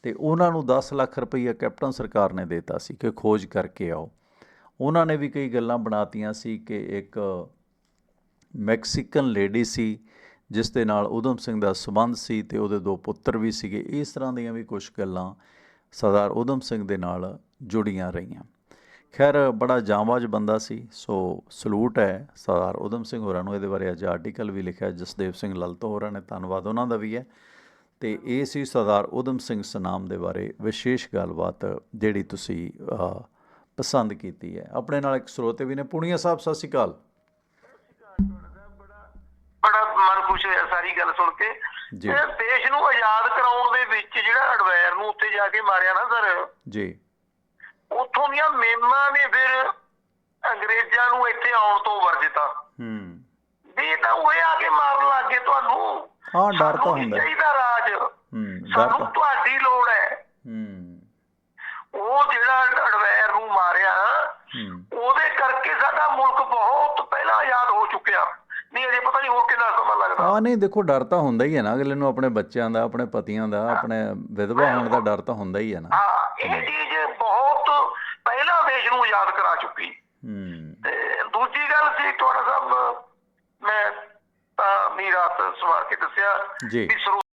ਤੇ ਉਹਨਾਂ ਨੂੰ 10 ਲੱਖ ਰੁਪਈਆ ਕੈਪਟਨ ਸਰਕਾਰ ਨੇ ਦਿੱਤਾ ਸੀ ਕਿ ਖੋਜ ਕਰਕੇ ਆਓ। ਉਹਨਾਂ ਨੇ ਵੀ ਕਈ ਗੱਲਾਂ ਬਣਾਤੀਆਂ ਸੀ ਕਿ ਇੱਕ ਮੈਕਸੀਕਨ ਲੇਡੀ ਸੀ, ਜਿਸ ਦੇ ਨਾਲ ਉਦਮ ਸਿੰਘ ਦਾ ਸਬੰਧ ਸੀ ਤੇ ਉਹਦੇ ਦੋ ਪੁੱਤਰ ਵੀ ਸੀਗੇ। ਇਸ ਤਰ੍ਹਾਂ ਦੀਆਂ ਵੀ ਕੁਝ ਗੱਲਾਂ ਸਰਦਾਰ ਉਦਮ ਸਿੰਘ ਦੇ ਨਾਲ ਜੁੜੀਆਂ ਰਹੀਆਂ। ਖੈਰ ਬੜਾ ਜਾਂਬਾਜ਼ ਬੰਦਾ ਸੀ ਸੋ ਸਲੂਟ ਹੈ ਸਰਦਾਰ ਉਦਮ ਸਿੰਘ ਹੋਰਾਂ ਨੂੰ। ਇਹਦੇ ਬਾਰੇ ਅੱਜ ਆਰਟੀਕਲ ਵੀ ਲਿਖਿਆ ਜਸਦੇਵ ਸਿੰਘ ਲਲਤੋ ਹੋਰਾਂ ਨੇ ਧੰਨਵਾਦ ਉਹਨਾਂ ਦਾ ਵੀ ਹੈ। ਤੇ ਇਹ ਸੀ ਸਰਦਾਰ ਉਦਮ ਸਿੰਘ ਸਨਾਮ ਦੇ ਬਾਰੇ ਵਿਸ਼ੇਸ਼ ਗੱਲਬਾਤ ਜਿਹੜੀ ਤੁਸੀਂ ਪਸੰਦ ਕੀਤੀ ਹੈ। ਆਪਣੇ ਨਾਲ ਇੱਕ ਸਰੋਤੇ ਵੀ ਨੇ ਪੁਣੀਆ ਸਾਹਿਬ ਸਤਿ ਸ਼੍ਰੀ ਅਕਾਲ। ਬੜਾ ਮਨ ਖੁਸ਼ ਹੋਇਆ ਸਾਰੀ ਗੱਲ ਸੁਣ ਕੇ। ਜੀ। ਦੇਸ਼ ਨੂੰ ਆਜ਼ਾਦ ਕਰਾਉਣ ਦੇ ਵਿੱਚ ਜਿਹੜਾ ਅਡਵਾਇਰ ਨੂੰ ਉੱਤੇ ਜਾ ਕੇ ਮਾਰਿਆ ਨਾ ਸਰ ਜੀ। ਉੱਥੋਂ ਦੀਆਂ ਮੇਮਾਂ ਨੇ ਫਿਰ ਅੰਗਰੇਜ਼ਾਂ ਨੂੰ ਇੱਥੇ ਆਉਣ ਤੋਂ ਵਰਜਤਾ। ਹੂੰ। ਵੀ ਤਾਂ ਉਰੇ ਆ ਕੇ ਮਾਰਨ ਲੱਗ ਗਏ ਤੁਹਾਨੂੰ। ਹਾਂ ਡਰ ਤਾਂ ਹੁੰਦਾ। ਚਾਹੀਦਾ ਰਾਜ? ਹੂੰ ਸਾਨੂੰ ਤੁਹਾਡੀ ਲੋੜ ਹੈ। ਹੂੰ। ਉਹ ਜਿਹੜਾ ਅਡਵੈਰ ਨੂੰ ਮਾਰਿਆ ਹੂੰ। ਉਹਦੇ ਕਰਕੇ ਸਾਡਾ ਮੁਲਕ ਬਹੁਤ ਪਹਿਲਾਂ ਆਜ਼ਾਦ ਹੋ ਚੁੱਕਿਆ। ਨਹੀਂ ਅਜੇ ਪਤਾ ਨਹੀਂ ਹੋਰ ਕਿੰਨਾ ਸਮਾਂ ਲੱਗਦਾ। ਹਾਂ ਨਹੀਂ ਦੇਖੋ ਡਰ ਤਾਂ ਹੁੰਦਾ ਹੀ ਹੈ ਨਾ ਅਗਲੇ ਨੂੰ ਆਪਣੇ ਬੱਚਿਆਂ ਦਾ ਆਪਣੇ ਪਤੀਆਂ ਦਾ ਆਪਣੇ ਵਿਧਵਾ ਹੋਣ ਦਾ ਡਰ ਤਾਂ ਹੁੰਦਾ ਹੀ ਹੈ ਨਾ। ਹਾਂ ਇਹ ਚੀਜ਼ ਬਹੁਤ ਪਹਿਲਾਂ ਦੇਸ਼ ਨੂੰ ਆਜ਼ਾਦ ਕਰਾ ਚੁੱਕੀ। ਹੂੰ ਤੇ ਦੂਜੀ ਗੱਲ ਸੀ ਤੁਹਾਡਾ ਸਾਹਿਬ ਮੈਂ ਤਾਂ ਮੀਰਾਤ ਸਵਾਰ ਕੇ ਦੱਸਿਆ ਸਰੋ-